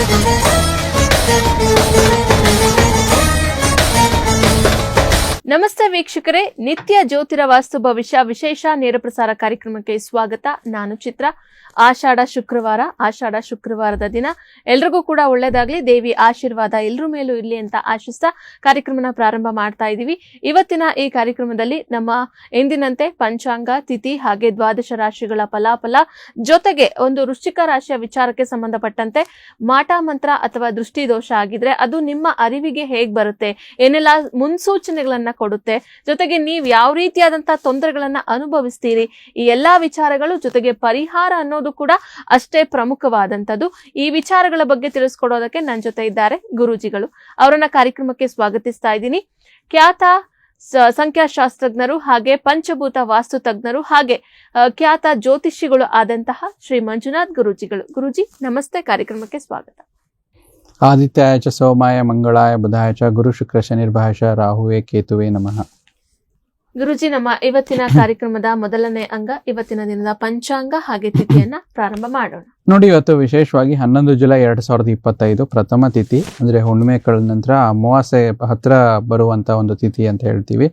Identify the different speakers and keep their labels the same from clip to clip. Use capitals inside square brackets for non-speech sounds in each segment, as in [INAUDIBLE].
Speaker 1: Müzik ನಮಸ್ತೆ ವೀಕ್ಷಕರೇ. ನಿತ್ಯ ಜ್ಯೋತಿರ ವಾಸ್ತು ಭವಿಷ್ಯ ವಿಶೇಷ ನೇರ ಪ್ರಸಾರ ಕಾರ್ಯಕ್ರಮಕ್ಕೆ ಸ್ವಾಗತ. ನಾನು ಚಿತ್ರ. ಆಷಾಢ ಶುಕ್ರವಾರ, ಆಷಾಢ ಶುಕ್ರವಾರದ ದಿನ. ಎಲ್ರಿಗೂ ಕೂಡ ಒಳ್ಳೇದಾಗ್ಲಿ. ದೇವಿ ಆಶೀರ್ವಾದ ಎಲ್ರ ಮೇಲೂ ಇರ್ಲಿ ಅಂತ ಆಶಿಸ್ತಾ ಕಾರ್ಯಕ್ರಮನ ಪ್ರಾರಂಭ ಮಾಡ್ತಾ ಇದ್ದೀವಿ ಇವತ್ತಿನ ಈ ಕಾರ್ಯಕ್ರಮದಲ್ಲಿ ನಮ್ಮ ಎಂದಿನಂತೆ ಪಂಚಾಂಗ, ತಿಥಿ ಹಾಗೆ ದ್ವಾದಶ ರಾಶಿಗಳ ಫಲಾಫಲ ಜೊತೆಗೆ ಒಂದು ವೃಶ್ಚಿಕ ರಾಶಿಯ ವಿಚಾರಕ್ಕೆ ಸಂಬಂಧಪಟ್ಟಂತೆ ಮಾಟ ಮಂತ್ರ ಅಥವಾ ದೃಷ್ಟಿ ದೋಷ ಆಗಿದ್ರೆ ಅದು ನಿಮ್ಮ ಅರಿವಿಗೆ ಹೇಗ್ ಬರುತ್ತೆ? ಏನೆಲ್ಲ ಮುನ್ಸೂಚನೆಗಳನ್ನ ಕೊಡುತ್ತೆ. ಜೊತೆಗೆ ನೀವು ಯಾವ ರೀತಿಯಾದಂತಹ ತೊಂದರೆಗಳನ್ನ ಅನುಭವಿಸ್ತೀರಿ, ಈ ಎಲ್ಲಾ ವಿಚಾರಗಳು ಜೊತೆಗೆ ಪರಿಹಾರ ಅನ್ನೋದು ಕೂಡ ಅಷ್ಟೇ ಪ್ರಮುಖವಾದಂಥದ್ದು. ಈ ವಿಚಾರಗಳ ಬಗ್ಗೆ ತಿಳಿಸ್ಕೊಡೋದಕ್ಕೆ ನನ್ನ ಜೊತೆ ಇದ್ದಾರೆ ಗುರೂಜಿಗಳು. ಅವರನ್ನ ಕಾರ್ಯಕ್ರಮಕ್ಕೆ ಸ್ವಾಗತಿಸ್ತಾ ಇದ್ದೀನಿ. ಖ್ಯಾತ ಸಂಖ್ಯಾಶಾಸ್ತ್ರಜ್ಞರು ಹಾಗೆ ಪಂಚಭೂತ ವಾಸ್ತು ತಜ್ಞರು ಹಾಗೆ ಖ್ಯಾತ ಜ್ಯೋತಿಷಿಗಳು ಆದಂತಹ ಶ್ರೀ ಮಂಜುನಾಥ್ ಗುರುಜಿಗಳು. ಗುರುಜಿ, ನಮಸ್ತೆ. ಕಾರ್ಯಕ್ರಮಕ್ಕೆ ಸ್ವಾಗತ.
Speaker 2: ಆದಿತ್ಯಾಯ ಚ ಸೋಮಾಯ ಮಂಗಳಾಯ ಬುಧಾಯ ಚ ಗುರು ಶುಕ್ರ ಶನಿರ್ಭಾಯ ಚ ರಾಹುವೇ ಕೇತುವೆ ನಮಃ.
Speaker 1: ಗುರುಜಿ, ನಮ್ಮ ಇವತ್ತಿನ ಕಾರ್ಯಕ್ರಮದ ಮೊದಲನೇ ಅಂಗ ಇವತ್ತಿನ ದಿನದ ಪಂಚಾಂಗ ಹಾಗೆ ತಿಥಿಯನ್ನ ಪ್ರಾರಂಭ ಮಾಡೋಣ.
Speaker 2: ನೋಡಿ, ಇವತ್ತು ವಿಶೇಷವಾಗಿ ಹನ್ನೊಂದು ಜುಲೈ ಎರಡು ಸಾವಿರದ ಇಪ್ಪತ್ತೈದು ಪ್ರಥಮ ತಿಥಿ, ಅಂದ್ರೆ ಹುಣ್ಣಿಮೆ ಕಳೆದ ನಂತರ ಅಮಾವಾಸ್ಯೆ ಹತ್ರ ಬರುವಂಥ ಒಂದು ತಿಥಿ ಅಂತ ಹೇಳ್ತೀವಿ.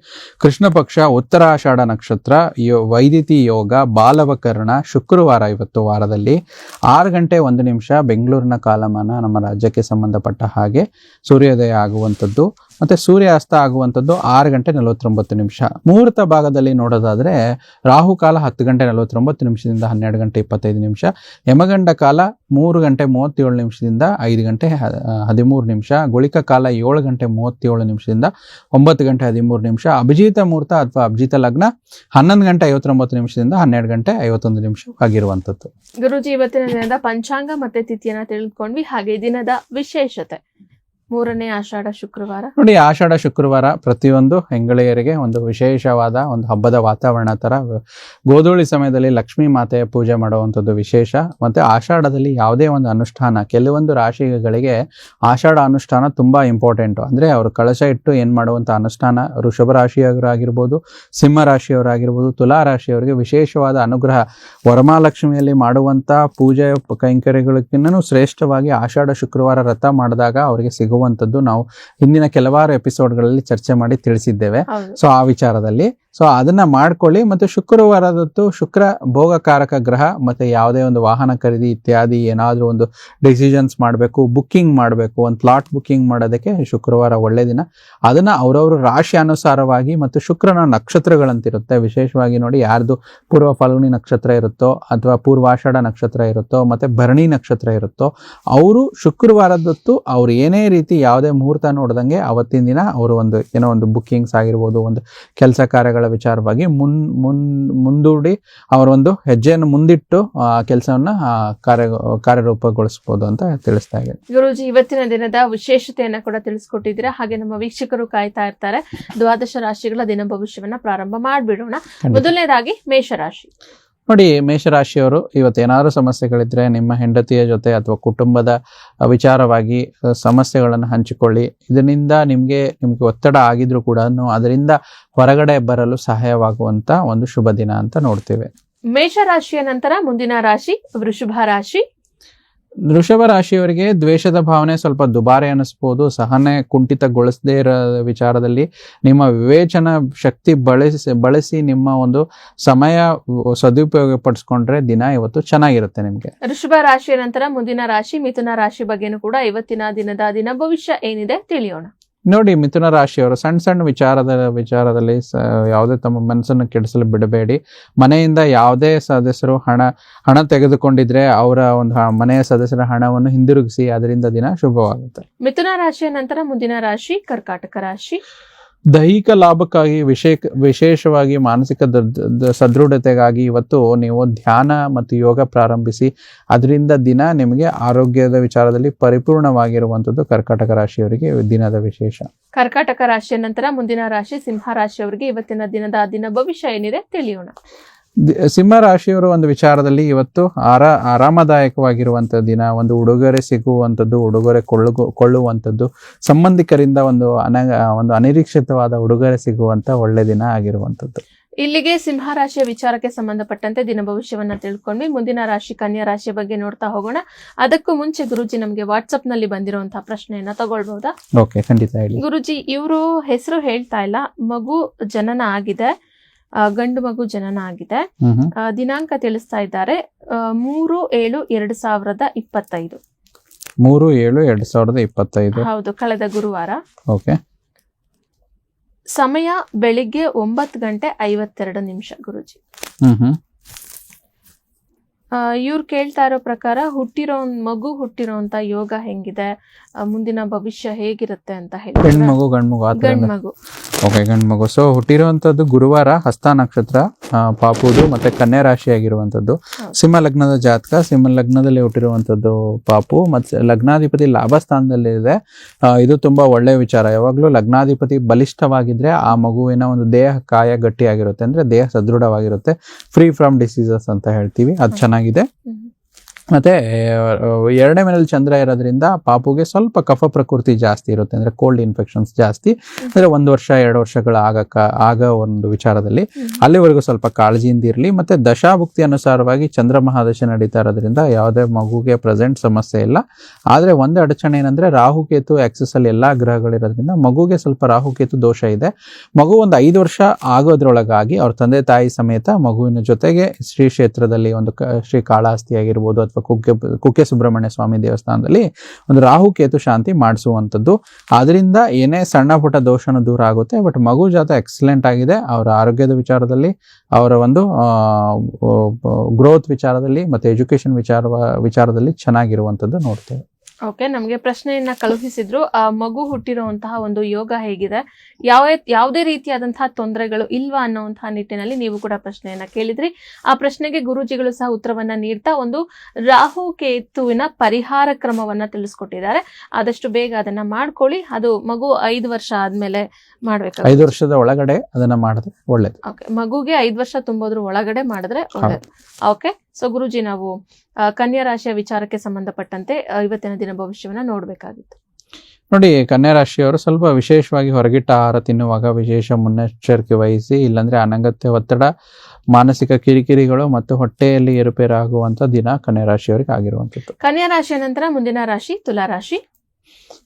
Speaker 2: ಕೃಷ್ಣ ಪಕ್ಷ, ಉತ್ತರಾಷಾಢ ನಕ್ಷತ್ರ, ಯೋ, ವೈದಿತಿ ಯೋಗ, ಬಾಲವಕರ್ಣ, ಶುಕ್ರವಾರ ಇವತ್ತು ವಾರದಲ್ಲಿ. ಆರು ಗಂಟೆ ಒಂದು ನಿಮಿಷ ಬೆಂಗಳೂರಿನ ಕಾಲಮಾನ ನಮ್ಮ ರಾಜ್ಯಕ್ಕೆ ಸಂಬಂಧಪಟ್ಟ ಹಾಗೆ ಸೂರ್ಯೋದಯ ಆಗುವಂಥದ್ದು, ಮತ್ತೆ ಸೂರ್ಯಾಸ್ತ ಆಗುವಂಥದ್ದು ಆರು ಗಂಟೆ ನಲವತ್ತೊಂಬತ್ತು ನಿಮಿಷ. ಮುಹೂರ್ತ ಭಾಗದಲ್ಲಿ ನೋಡೋದಾದ್ರೆ ರಾಹುಕಾಲ ಹತ್ತು ಗಂಟೆ ನಲವತ್ತೊಂಬತ್ತು ನಿಮಿಷದಿಂದ ಹನ್ನೆರಡು ಗಂಟೆ ಇಪ್ಪತ್ತೈದು ನಿಮಿಷ. ಯಮಗಂಡ ಕಾಲ ಮೂರು ಗಂಟೆ ಮೂವತ್ತೇಳು ನಿಮಿಷದಿಂದ ಐದು ಗಂಟೆ ಹದಿಮೂರು ನಿಮಿಷ, ಗುಳಿಕ ಕಾಲ ಏಳು ಗಂಟೆ ಮೂವತ್ತೇಳು ನಿಮಿಷದಿಂದ ಒಂಬತ್ತು ಗಂಟೆ ಹದಿಮೂರು ನಿಮಿಷ, ಅಭಿಜಿತ ಮುಹೂರ್ತ ಅಥವಾ ಅಭಿಜಿತ ಲಗ್ನ ಹನ್ನೊಂದು ಗಂಟೆ ಐವತ್ತೊಂಬತ್ತು ನಿಮಿಷದಿಂದ ಹನ್ನೆರಡು ಗಂಟೆ ಐವತ್ತೊಂದು ನಿಮಿಷ ಆಗಿರುವಂಥದ್ದು.
Speaker 1: ಗುರುಜಿ, ಇವತ್ತಿನ ದಿನದ ಪಂಚಾಂಗ ಮತ್ತೆ ತಿಥಿಯನ್ನ ತಿಳಿದುಕೊಂಡ್ವಿ. ಹಾಗೆ ದಿನದ ವಿಶೇಷತೆ. ಮೂರನೇ ಆಷಾಢ ಶುಕ್ರವಾರ.
Speaker 2: ನೋಡಿ, ಆಷಾಢ ಶುಕ್ರವಾರ ಪ್ರತಿಯೊಂದು ಹೆಂಗಳೆಯರಿಗೆ ಒಂದು ವಿಶೇಷವಾದ ಒಂದು ಹಬ್ಬದ ವಾತಾವರಣ ತರ ಗೋಧೂಳಿ ಸಮಯದಲ್ಲಿ ಲಕ್ಷ್ಮೀ ಮಾತೆಯ ಪೂಜೆ ಮಾಡುವಂಥದ್ದು ವಿಶೇಷ. ಮತ್ತೆ ಆಷಾಢದಲ್ಲಿ ಯಾವುದೇ ಒಂದು ಅನುಷ್ಠಾನ, ಕೆಲವೊಂದು ರಾಶಿಗಳಿಗೆ ಆಷಾಢ ಅನುಷ್ಠಾನ ತುಂಬಾ ಇಂಪಾರ್ಟೆಂಟ್ ಅಂದ್ರೆ ಅವರು ಕಳಶ ಇಟ್ಟು ಏನ್ ಮಾಡುವಂತ ಅನುಷ್ಠಾನ, ವೃಷಭ ರಾಶಿಯವರಾಗಿರ್ಬೋದು, ಸಿಂಹ ರಾಶಿಯವರಾಗಿರ್ಬೋದು, ತುಲಾ ರಾಶಿಯವರಿಗೆ ವಿಶೇಷವಾದ ಅನುಗ್ರಹ, ವರಮಹಾಲಕ್ಷ್ಮಿಯಲ್ಲಿ ಮಾಡುವಂತ ಪೂಜೆ, ಕೈಂಕರ್ಯಗಳಿಗಿನ್ನೂ ಶ್ರೇಷ್ಠವಾಗಿ ಆಷಾಢ ಶುಕ್ರವಾರ ರಥ ಮಾಡಿದಾಗ ಅವರಿಗೆ ಸಿಗುವಂಥದ್ದು ನಾವು ಹಿಂದಿನ ಕೆಲವಾರು ಎಪಿಸೋಡ್ಗಳಲ್ಲಿ ಚರ್ಚೆ ಮಾಡಿ ತಿಳಿಸಿದ್ದೇವೆ. ಸೊ ಆ ವಿಚಾರದಲ್ಲಿ ಸೊ ಅದನ್ನ ಮಾಡ್ಕೊಳ್ಳಿ ಮತ್ತು ಶುಕ್ರವಾರದತ್ತು ಶುಕ್ರ ಭೋಗಕಾರಕ ಗ್ರಹ ಮತ್ತೆ ಯಾವುದೇ ಒಂದು ವಾಹನ ಖರೀದಿ ಇತ್ಯಾದಿ ಏನಾದರೂ ಒಂದು ಡಿಸಿಷನ್ಸ್ ಮಾಡಬೇಕು ಬುಕ್ಕಿಂಗ್ ಮಾಡಬೇಕು, ಒಂದು ಪ್ಲಾಟ್ ಬುಕ್ಕಿಂಗ್ ಮಾಡೋದಕ್ಕೆ ಶುಕ್ರವಾರ ಒಳ್ಳೆ ದಿನ. ಅದನ್ನು ಅವರವರ ರಾಶಿ ಅನುಸಾರವಾಗಿ ಮತ್ತು ಶುಕ್ರನ ನಕ್ಷತ್ರಗಳಂತಿರುತ್ತೆ. ವಿಶೇಷವಾಗಿ ನೋಡಿ ಯಾರ್ದು ಪೂರ್ವ ಫಲ್ಗುಣಿ ನಕ್ಷತ್ರ ಇರುತ್ತೋ ಅಥವಾ ಪೂರ್ವಾಷಾಢ ನಕ್ಷತ್ರ ಇರುತ್ತೋ ಮತ್ತು ಭರಣಿ ನಕ್ಷತ್ರ ಇರುತ್ತೋ, ಅವರು ಶುಕ್ರವಾರದತ್ತು ಅವ್ರು ಏನೇ ರೀತಿ ಯಾವುದೇ ಮುಹೂರ್ತ ನೋಡ್ದಂಗೆ ಅವತ್ತಿನ ದಿನ ಅವರು ಒಂದು ಏನೋ ಒಂದು ಬುಕ್ಕಿಂಗ್ಸ್ ಆಗಿರ್ಬೋದು, ಒಂದು ಕೆಲಸ ಕಾರ್ಯಗಳ ವಿಚಾರವಾಗಿ ಮುನ್ ಮುನ್ ಮುಂದೂಡಿ ಅವರ ಒಂದು ಹೆಜ್ಜೆಯನ್ನು ಮುಂದಿಟ್ಟು ಆ ಕೆಲಸವನ್ನ ಕಾರ್ಯ ಕಾರ್ಯರೂಪಗೊಳಿಸಬಹುದು ಅಂತ ತಿಳಿಸ್ತಾ ಇದ್ದೀನಿ.
Speaker 1: ಗುರುಜಿ ಇವತ್ತಿನ ದಿನದ ವಿಶೇಷತೆಯನ್ನ ಕೂಡ ತಿಳಿಸ್ಕೊಟ್ಟಿದ್ದೀರಾ? ಹಾಗೆ ನಮ್ಮ ವೀಕ್ಷಕರು ಕಾಯ್ತಾ ಇರ್ತಾರೆ. ದ್ವಾದಶ ರಾಶಿಗಳ ದಿನ ಭವಿಷ್ಯವನ್ನ ಪ್ರಾರಂಭ ಮಾಡ್ಬಿಡೋಣ. ಮೊದಲನೇದಾಗಿ ಮೇಷರಾಶಿ.
Speaker 2: ನೋಡಿ, ಮೇಷರಾಶಿಯವರು, ಇವತ್ತೇನಾದರೂ ಸಮಸ್ಯೆಗಳಿದ್ರೆ ನಿಮ್ಮ ಹೆಂಡತಿಯ ಜೊತೆ ಅಥವಾ ಕುಟುಂಬದ ವಿಚಾರವಾಗಿ ಸಮಸ್ಯೆಗಳನ್ನು ಹಂಚಿಕೊಳ್ಳಿ. ಇದರಿಂದ ನಿಮಗೆ ನಿಮಗೆ ಒತ್ತಡ ಆಗಿದ್ರು ಕೂಡ ಅದರಿಂದ ಹೊರಗಡೆ ಬರಲು ಸಹಾಯವಾಗುವಂತ ಒಂದು ಶುಭ ದಿನ ಅಂತ ನೋಡ್ತೇವೆ.
Speaker 1: ಮೇಷರಾಶಿಯ ನಂತರ ಮುಂದಿನ ರಾಶಿ, ವೃಷಭ ರಾಶಿ.
Speaker 2: ವೃಷಭ ರಾಶಿಯವರಿಗೆ ದ್ವೇಷದ ಭಾವನೆ ಸ್ವಲ್ಪ ದುಬಾರಿ ಅನಿಸ್ಬೋದು ಸಹನೆ ಕುಂಠಿತಗೊಳಿಸದೇ ಇರೋ ವಿಚಾರದಲ್ಲಿ ನಿಮ್ಮ ವಿವೇಚನ ಶಕ್ತಿ ಬಳಸಿ ಬಳಸಿ ನಿಮ್ಮ ಒಂದು ಸಮಯ ಸದುಪಯೋಗ ಪಡಿಸ್ಕೊಂಡ್ರೆ ದಿನ ಇವತ್ತು ಚೆನ್ನಾಗಿರುತ್ತೆ ನಿಮಗೆ.
Speaker 1: ವೃಷಭ ರಾಶಿಯ ನಂತರ ಮುಂದಿನ ರಾಶಿ, ಮಿಥುನ ರಾಶಿ ಬಗ್ಗೆನೂ ಕೂಡ ಇವತ್ತಿನ ದಿನದ ದಿನ ಭವಿಷ್ಯ ಏನಿದೆ ತಿಳಿಯೋಣ.
Speaker 2: ನೋಡಿ, ಮಿಥುನ ರಾಶಿಯವರು ಸಣ್ಣ ಸಣ್ಣ ವಿಚಾರದ ವಿಚಾರದಲ್ಲಿ ಸ- ಯಾವುದೇ ತಮ್ಮ ಮನಸ್ಸನ್ನು ಕೆಡಿಸಲು ಬಿಡಬೇಡಿ. ಮನೆಯಿಂದ ಯಾವುದೇ ಸದಸ್ಯರು ಹಣ ಹಣ ತೆಗೆದುಕೊಂಡಿದ್ರೆ ಅವರ ಒಂದು ಮನೆಯ ಸದಸ್ಯರ ಹಣವನ್ನು ಹಿಂದಿರುಗಿಸಿ, ಅದರಿಂದ ದಿನ ಶುಭವಾಗುತ್ತೆ.
Speaker 1: ಮಿಥುನ ರಾಶಿಯ ನಂತರ ಮುಂದಿನ ರಾಶಿ ಕರ್ಕಾಟಕ ರಾಶಿ.
Speaker 2: ದೈಹಿಕ ಲಾಭಕ್ಕಾಗಿ ವಿಶೇಷ ವಿಶೇಷವಾಗಿ ಮಾನಸಿಕ ಸದೃಢತೆಗಾಗಿ ಇವತ್ತು ನೀವು ಧ್ಯಾನ ಮತ್ತು ಯೋಗ ಪ್ರಾರಂಭಿಸಿ, ಅದರಿಂದ ದಿನ ನಿಮಗೆ ಆರೋಗ್ಯದ ವಿಚಾರದಲ್ಲಿ ಪರಿಪೂರ್ಣವಾಗಿರುವಂಥದ್ದು ಕರ್ಕಾಟಕ ರಾಶಿಯವರಿಗೆ ದಿನದ ವಿಶೇಷ.
Speaker 1: ಕರ್ಕಾಟಕ ರಾಶಿಯ ನಂತರ ಮುಂದಿನ ರಾಶಿ ಸಿಂಹ ರಾಶಿಯವರಿಗೆ ಇವತ್ತಿನ ದಿನದ ದಿನ ಭವಿಷ್ಯ ಏನಿದೆ ತಿಳಿಯೋಣ.
Speaker 2: ಸಿಂಹ ರಾಶಿಯವರ ಒಂದು ವಿಚಾರದಲ್ಲಿ ಇವತ್ತು ಆರಾ ಆರಾಮದಾಯಕವಾಗಿರುವಂಥ ದಿನ ಒಂದು ಉಡುಗೊರೆ ಸಿಗುವಂಥದ್ದು ಉಡುಗೊರೆ ಕೊಳ್ಳು ಕೊಳ್ಳುವಂಥದ್ದು ಸಂಬಂಧಿಕರಿಂದ ಒಂದು ಅನ ಒಂದು ಅನಿರೀಕ್ಷಿತವಾದ ಉಡುಗೊರೆ ಸಿಗುವಂಥ ಒಳ್ಳೆ ದಿನ ಆಗಿರುವಂಥದ್ದು.
Speaker 1: ಇಲ್ಲಿಗೆ ಸಿಂಹ ರಾಶಿಯ ವಿಚಾರಕ್ಕೆ ಸಂಬಂಧಪಟ್ಟಂತೆ ದಿನ ಭವಿಷ್ಯವನ್ನ ತಿಳ್ಕೊಂಡ್ವಿ. ಮುಂದಿನ ರಾಶಿ ಕನ್ಯಾ ರಾಶಿಯ ಬಗ್ಗೆ ನೋಡ್ತಾ ಹೋಗೋಣ. ಅದಕ್ಕೂ ಮುಂಚೆ ಗುರುಜಿ ನಮಗೆ ವಾಟ್ಸ್ಆಪ್ನಲ್ಲಿ ಬಂದಿರುವಂತಹ ಪ್ರಶ್ನೆಯನ್ನ ತಗೊಳ್ಬಹುದಾ
Speaker 2: ಓಕೆ ಖಂಡಿತ ಹೇಳಿ.
Speaker 1: ಗುರುಜಿ ಇವರು ಹೆಸರು ಹೇಳ್ತಾ ಇಲ್ಲ ಮಗು ಜನನ ಆಗಿದೆ. ಗಂಡು ಮಗು ಜನನ ಆಗಿದೆ. ದಿನಾಂಕ ತಿಳಿಸ್ತಾ ಇದ್ದಾರೆ. ಮೂರು ಏಳು ಎರಡು ಸಾವಿರದ ಇಪ್ಪತ್ತೈದು.
Speaker 2: ಮೂರು ಏಳು ಎರಡ್ ಸಾವಿರದ ಇಪ್ಪತ್ತೈದು.
Speaker 1: ಹೌದು ಕಳೆದ ಗುರುವಾರ.
Speaker 2: ಓಕೆ.
Speaker 1: ಸಮಯ ಬೆಳಿಗ್ಗೆ ಒಂಬತ್ತು ಗಂಟೆ ಐವತ್ತೆರಡು ನಿಮಿಷ ಗುರುಜಿ.
Speaker 2: ಹ್ಮ್ ಹ್ಮ್.
Speaker 1: ಇವ್ರು ಕೇಳ್ತಾ ಇರೋ ಪ್ರಕಾರ ಹುಟ್ಟಿರೋ ಮಗು ಹುಟ್ಟಿರೋಂತ ಯೋಗ ಹೆಂಗಿದೆ? ಮುಂದಿನ ಭವಿಷ್ಯ ಹೇಗಿರುತ್ತೆ ಅಂತ ಹೇಳಿ.
Speaker 2: ಹೆಣ್ಮಗು ಗಂಡ್ಮಗು ಆ ಥರ
Speaker 1: ಗಂಡ್ ಮಗು
Speaker 2: ಓಕೆ ಗಂಡ್ಮಗು. ಸೊ ಹುಟ್ಟಿರುವಂತದ್ದು ಗುರುವಾರ ಹಸ್ತ ನಕ್ಷತ್ರ ಆ, ಪಾಪುದು ಮತ್ತೆ ಕನ್ಯಾ ರಾಶಿ ಆಗಿರುವಂತದ್ದು ಸಿಂಹ ಲಗ್ನದ ಜಾತಕ ಸಿಂಹ ಲಗ್ನದಲ್ಲಿ ಹುಟ್ಟಿರುವಂತದ್ದು ಪಾಪು ಮತ್ತೆ ಲಗ್ನಾಧಿಪತಿ ಲಾಭ ಸ್ಥಾನದಲ್ಲಿದೆ ಆ, ಇದು ತುಂಬಾ ಒಳ್ಳೆಯ ವಿಚಾರ. ಯಾವಾಗ್ಲೂ ಲಗ್ನಾಧಿಪತಿ ಬಲಿಷ್ಠವಾಗಿದ್ರೆ ಆ ಮಗುವಿನ ಒಂದು ದೇಹ ಕಾಯ ಗಟ್ಟಿಯಾಗಿರುತ್ತೆ ಅಂದ್ರೆ ದೇಹ ಸದೃಢವಾಗಿರುತ್ತೆ. ಫ್ರೀ ಫ್ರಮ್ ಡಿಸೀಸಸ್ ಅಂತ ಹೇಳ್ತೀವಿ. ಅದು ಚೆನ್ನಾಗಿದೆ.
Speaker 1: ಹ್ಮ್.
Speaker 2: ಮತ್ತೆ ಎರಡನೇ ಮನೇಲಿ ಚಂದ್ರ ಇರೋದ್ರಿಂದ ಪಾಪುಗೆ ಸ್ವಲ್ಪ ಕಫ ಪ್ರಕೃತಿ ಜಾಸ್ತಿ ಇರುತ್ತೆ ಅಂದ್ರೆ ಕೋಲ್ಡ್ ಇನ್ಫೆಕ್ಷನ್ಸ್ ಜಾಸ್ತಿ. ಅಂದ್ರೆ ಒಂದು ವರ್ಷ ಎರಡು ವರ್ಷಗಳ ಆಗಕ್ಕ ಆಗ ಒಂದು ವಿಚಾರದಲ್ಲಿ. ಅಲ್ಲಿವರೆಗೂ ಸ್ವಲ್ಪ ಕಾಳಜಿಯಿಂದ ಇರಲಿ ಮತ್ತೆ ದಶಾಭುಕ್ತಿ ಅನುಸಾರವಾಗಿ ಚಂದ್ರ ಮಹಾದಶ ನಡೀತಾ ಇರೋದ್ರಿಂದ ಯಾವುದೇ ಮಗುಗೆ ಪ್ರೆಸೆಂಟ್ ಸಮಸ್ಯೆ ಇಲ್ಲ. ಆದ್ರೆ ಒಂದು ಅಡಚಣೆ ಏನಂದ್ರೆ ರಾಹುಕೇತು ಆ್ಯಕ್ಸೆಸಲ್ಲಿ ಅಲ್ಲಿ ಎಲ್ಲಾ ಗ್ರಹಗಳಿರೋದ್ರಿಂದ ಮಗುಗೆ ಸ್ವಲ್ಪ ರಾಹುಕೇತು ದೋಷ ಇದೆ. ಮಗು ಒಂದು ಐದು ವರ್ಷ ಆಗೋದ್ರೊಳಗಾಗಿ ಅವ್ರ ತಂದೆ ತಾಯಿ ಸಮೇತ ಮಗುವಿನ ಜೊತೆಗೆ ಶ್ರೀ ಕ್ಷೇತ್ರದಲ್ಲಿ ಒಂದು ಕ- ಶ್ರೀ ಕಾಳಾಸ್ತಿ ಆಗಿರ್ಬೋದು ಅಥವಾ ಕುಕ್ಕೆ ಕುಕ್ಕೆ ಸುಬ್ರಹ್ಮಣ್ಯ ಸ್ವಾಮಿ ದೇವಸ್ಥಾನದಲ್ಲಿ ಒಂದು ರಾಹು ಕೇತು ಶಾಂತಿ ಮಾಡಿಸುವಂಥದ್ದು. ಅದರಿಂದ ಏನೇ ಸಣ್ಣ ಪುಟ್ಟ ದೋಷನೂ ದೂರ ಆಗುತ್ತೆ ಬಟ್ ಮಗು ಜಾತ ಎಕ್ಸಲೆಂಟ್ ಆಗಿದೆ. ಅವರ ಆರೋಗ್ಯದ ವಿಚಾರದಲ್ಲಿ, ಅವರ ಒಂದು ಗ್ರೋತ್ ವಿಚಾರದಲ್ಲಿ, ಮತ್ತೆ ಎಜುಕೇಶನ್ ವಿಚಾರ ವಿಚಾರದಲ್ಲಿ ಚೆನ್ನಾಗಿರುವಂಥದ್ದು ನೋಡ್ತೇವೆ.
Speaker 1: ಓಕೆ ನಮಗೆ ಪ್ರಶ್ನೆಯನ್ನ ಕಳುಹಿಸಿದ್ರು. ಆ ಮಗು ಹುಟ್ಟಿರುವಂತಹ ಒಂದು ಯೋಗ ಹೇಗಿದೆ? ಯಾವ ಯಾವುದೇ ರೀತಿಯಾದಂತಹ ತೊಂದರೆಗಳು ಇಲ್ವಾ ಅನ್ನುವಂತಹ ನಿಟ್ಟಿನಲ್ಲಿ ನೀವು ಕೂಡ ಪ್ರಶ್ನೆಯನ್ನ ಕೇಳಿದ್ರಿ. ಆ ಪ್ರಶ್ನೆಗೆ ಗುರುಜಿಗಳು ಸಹ ಉತ್ತರವನ್ನ ನೀಡ್ತಾ ಒಂದು ರಾಹು ಕೇತುವಿನ ಪರಿಹಾರ ಕ್ರಮವನ್ನ ತಿಳಿಸ್ಕೊಟ್ಟಿದ್ದಾರೆ. ಆದಷ್ಟು ಬೇಗ ಅದನ್ನ ಮಾಡ್ಕೊಳ್ಳಿ. ಅದು ಮಗು ಐದು ವರ್ಷ ಆದ್ಮೇಲೆ ಮಾಡ್ಬೇಕು
Speaker 2: ಐದು ವರ್ಷದ ಒಳಗಡೆ ಅದನ್ನ ಮಾಡಿದ್ರೆ ಒಳ್ಳೇದು.
Speaker 1: ಓಕೆ ಮಗುಗೆ ಐದು ವರ್ಷ ತುಂಬೋದ್ರ ಒಳಗಡೆ ಮಾಡಿದ್ರೆ ಒಳ್ಳೇದು. ಓಕೆ ಸೊ ಗುರುಜಿ ನಾವು ಕನ್ಯಾ ರಾಶಿಯ ವಿಚಾರಕ್ಕೆ ಸಂಬಂಧಪಟ್ಟಂತೆ ಇವತ್ತಿನ ದಿನ ಭವಿಷ್ಯವನ್ನ ನೋಡಬೇಕಾಗಿತ್ತು.
Speaker 2: ನೋಡಿ ಕನ್ಯಾ ರಾಶಿಯವರು ಸ್ವಲ್ಪ ವಿಶೇಷವಾಗಿ ಹೊರಗಿಟ್ಟ ಆಹಾರ ತಿನ್ನುವಾಗ ವಿಶೇಷ ಮುನ್ನೆಚ್ಚರಿಕೆ ವಹಿಸಿ ಇಲ್ಲಾಂದ್ರೆ ಅನಗತ್ಯ ಒತ್ತಡ ಮಾನಸಿಕ ಕಿರಿಕಿರಿಗಳು ಮತ್ತು ಹೊಟ್ಟೆಯಲ್ಲಿ ಏರುಪೇರಾಗುವಂತ ದಿನ ಕನ್ಯಾ ರಾಶಿಯವರಿಗೆ ಆಗಿರುವಂತದ್ದು
Speaker 1: ಕನ್ಯಾ ರಾಶಿಯ ನಂತರ ಮುಂದಿನ ರಾಶಿ ತುಲಾ ರಾಶಿ.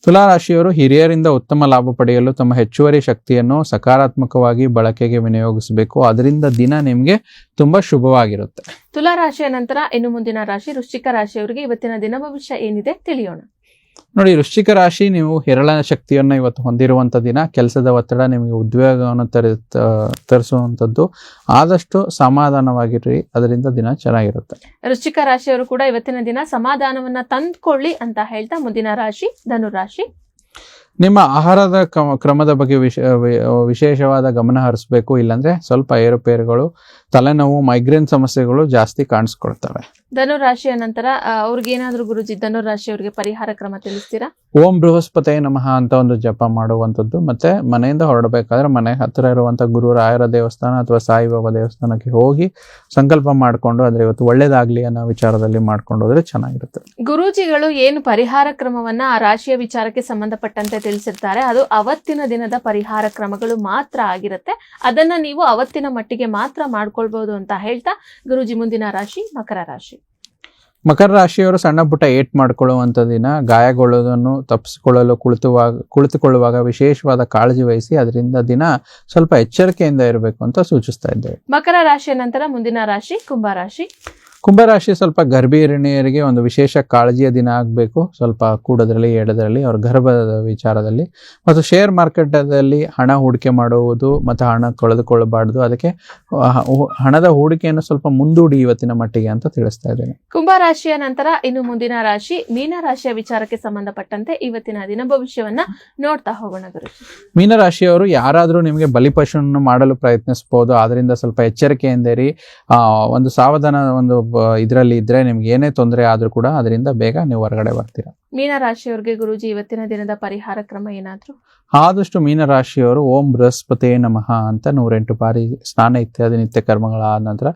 Speaker 2: ತುಲಾ ರಾಶಿಯವರು ಹಿರಿಯರಿಂದ ಉತ್ತಮ ಲಾಭ ಪಡೆಯಲು ತಮ್ಮ ಹೆಚ್ಚುವರಿ ಶಕ್ತಿಯನ್ನು ಸಕಾರಾತ್ಮಕವಾಗಿ ಬಳಕೆಗೆ ವಿನಿಯೋಗಿಸಬೇಕು. ಅದರಿಂದ ದಿನ ನಿಮಗೆ ತುಂಬಾ ಶುಭವಾಗಿರುತ್ತೆ.
Speaker 1: ತುಲಾ ರಾಶಿಯ ನಂತರ ಇನ್ನು ಮುಂದಿನ ರಾಶಿ ವೃಶ್ಚಿಕ ರಾಶಿಯವರಿಗೆ ಇವತ್ತಿನ ದಿನ ಭವಿಷ್ಯ ಏನಿದೆ ತಿಳಿಯೋಣ.
Speaker 2: ನೋಡಿ, ವೃಶ್ಚಿಕ ರಾಶಿ ನೀವು ಹೆರಳ ಶಕ್ತಿಯನ್ನು ಇವತ್ತು ಹೊಂದಿರುವಂಥ ದಿನ, ಕೆಲಸದ ಒತ್ತಡ ನಿಮಗೆ ಉದ್ವೇಗವನ್ನು ತರಿ ತರಿಸುವಂಥದ್ದು. ಆದಷ್ಟು ಸಮಾಧಾನವಾಗಿರ್ರಿ, ಅದರಿಂದ ದಿನ ಚೆನ್ನಾಗಿರುತ್ತೆ.
Speaker 1: ವೃಶ್ಚಿಕ ರಾಶಿಯವರು ಕೂಡ ಇವತ್ತಿನ ದಿನ ಸಮಾಧಾನವನ್ನ ತಂದ್ಕೊಳ್ಳಿ ಅಂತ ಹೇಳ್ತಾ ಮುಂದಿನ ರಾಶಿ ಧನು ರಾಶಿ
Speaker 2: ನಿಮ್ಮ ಆಹಾರದ ಕ್ರಮ- ಕ್ರಮದ ಬಗ್ಗೆ ವಿಶ ವಿಶೇಷವಾದ ಗಮನ ಹರಿಸಬೇಕು ಇಲ್ಲಾಂದ್ರೆ ಸ್ವಲ್ಪ ಏರುಪೇರುಗಳು ತಲೆನೋವು ಮೈಗ್ರೇನ್ ಸಮಸ್ಯೆಗಳು ಜಾಸ್ತಿ ಕಾಣಿಸ್ಕೊಳ್ತವೆ.
Speaker 1: ಧನು ರಾಶಿಯ ನಂತರ ಅವ್ರಿಗೆ ಅವ್ರಿಗೇನಾದ್ರೂ ಗುರುಜಿ ಧನು ರಾಶಿಯವರಿಗೆ ಪರಿಹಾರ ಕ್ರಮ ತಿಳಿಸ್ತೀರಾ?
Speaker 2: ಓಂ ಬೃಹಸ್ಪತಿ ನಮಃ ಅಂತ ಒಂದು ಜಪ ಮಾಡುವಂಥದ್ದು ಮತ್ತೆ ಮನೆಯಿಂದ ಹೊರಡಬೇಕಾದ್ರೆ ಮನೆ ಹತ್ತಿರ ಇರುವಂತ ಗುರು ರಾಯರ ದೇವಸ್ಥಾನ ಅಥವಾ ಸಾಯಿಬಾಬಾ ದೇವಸ್ಥಾನಕ್ಕೆ ಹೋಗಿ ಸಂಕಲ್ಪ ಮಾಡಿಕೊಂಡು ಅಂದ್ರೆ ಇವತ್ತು ಒಳ್ಳೇದಾಗ್ಲಿ ಅನ್ನೋ ವಿಚಾರದಲ್ಲಿ ಮಾಡ್ಕೊಂಡು ಹೋದ್ರೆ ಚೆನ್ನಾಗಿರುತ್ತೆ.
Speaker 1: ಗುರೂಜಿಗಳು ಏನು ಪರಿಹಾರ ಕ್ರಮವನ್ನ ಆ ರಾಶಿಯ ವಿಚಾರಕ್ಕೆ ಸಂಬಂಧಪಟ್ಟಂತೆ ತಿಳಿಸಿರ್ತಾರೆ. ಅದು ಅವತ್ತಿನ ದಿನದ ಪರಿಹಾರ ಕ್ರಮಗಳು ಮಾತ್ರ ಆಗಿರುತ್ತೆ. ಅದನ್ನ ನೀವು ಅವತ್ತಿನ ಮಟ್ಟಿಗೆ ಮಾತ್ರ ಮಾಡ್ಕೊಳ್ಬಹುದು ಅಂತ ಹೇಳ್ತಾ ಗುರುಜಿ ಮುಂದಿನ ರಾಶಿ ಮಕರ ರಾಶಿ.
Speaker 2: ಮಕರ ರಾಶಿಯವರು ಸಣ್ಣ ಪುಟ್ಟ ಏಟ್ ಮಾಡ್ಕೊಳ್ಳುವಂಥ ದಿನ ಗಾಯಗೊಳ್ಳೋದನ್ನು ತಪ್ಪಿಸಿಕೊಳ್ಳಲು ಕುಳಿತುವಾಗ ಕುಳಿತುಕೊಳ್ಳುವಾಗ ವಿಶೇಷವಾದ ಕಾಳಜಿ ವಹಿಸಿ ಅದರಿಂದ ದಿನ ಸ್ವಲ್ಪ ಎಚ್ಚರಿಕೆಯಿಂದ ಇರಬೇಕು ಅಂತ ಸೂಚಿಸ್ತಾ ಇದ್ದೇವೆ.
Speaker 1: ಮಕರ ರಾಶಿಯ ನಂತರ ಮುಂದಿನ ರಾಶಿ ಕುಂಭರಾಶಿ
Speaker 2: ಕುಂಭರಾಶಿ ಸ್ವಲ್ಪ ಗರ್ಭಿಣಿಯರಿಗೆ ಒಂದು ವಿಶೇಷ ಕಾಳಜಿಯ ದಿನ ಆಗಬೇಕು. ಸ್ವಲ್ಪ ಕೂಡೋದ್ರಲ್ಲಿ ಏಳೋದ್ರಲ್ಲಿ ಅವ್ರ ಗರ್ಭದ ವಿಚಾರದಲ್ಲಿ. ಮತ್ತು ಶೇರ್ ಮಾರ್ಕೆಟಲ್ಲಿ ಹಣ ಹೂಡಿಕೆ ಮಾಡುವುದು ಮತ್ತು ಹಣ ಕಳೆದುಕೊಳ್ಳಬಾರ್ದು. ಅದಕ್ಕೆ ಹಣದ ಹೂಡಿಕೆಯನ್ನು ಸ್ವಲ್ಪ ಮುಂದೂಡಿ ಇವತ್ತಿನ ಮಟ್ಟಿಗೆ ಅಂತ ತಿಳಿಸ್ತಾ ಇದ್ದೇನೆ.
Speaker 1: ಕುಂಭರಾಶಿಯ ನಂತರ ಇನ್ನು ಮುಂದಿನ ರಾಶಿ ಮೀನರಾಶಿಯ ವಿಚಾರಕ್ಕೆ ಸಂಬಂಧಪಟ್ಟಂತೆ ಇವತ್ತಿನ ದಿನ ಭವಿಷ್ಯವನ್ನ ನೋಡ್ತಾ ಹೋಗೋಣ
Speaker 2: ಮೀನರಾಶಿಯವರು ಯಾರಾದರೂ ನಿಮಗೆ ಬಲಿಪಶುವನ್ನು ಮಾಡಲು ಪ್ರಯತ್ನಿಸಬಹುದು ಅದರಿಂದ ಸ್ವಲ್ಪ ಎಚ್ಚರಿಕೆಯಿಂದ ಇರಿ ಆ, ಒಂದು ಸಾವಧಾನ ಒಂದು ಇದರಲ್ಲಿ ಇದ್ರೆ ನಿಮ್ಗೆ ಏನೇ ತೊಂದರೆ ಆದ್ರೂ ಕೂಡ ಅದರಿಂದ ಬೇಗ ನೀವು ಹೊರಗಡೆ ಬರ್ತೀರಾ.
Speaker 1: ಮೀನರಾಶಿಯವರಿಗೆ ಗುರುಜಿ ಇವತ್ತಿನ ದಿನದ ಪರಿಹಾರ ಕ್ರಮ ಏನಾದರೂ?
Speaker 2: ಆದಷ್ಟು ಮೀನರಾಶಿಯವರು ಓಂ ಬೃಹಸ್ಪತಿ ನಮಃ ಅಂತ ನೂರೆಂಟು ಬಾರಿ ಸ್ನಾನ ಇತ್ಯಾದಿ ನಿತ್ಯ ಕರ್ಮಗಳಾದ ನಂತರ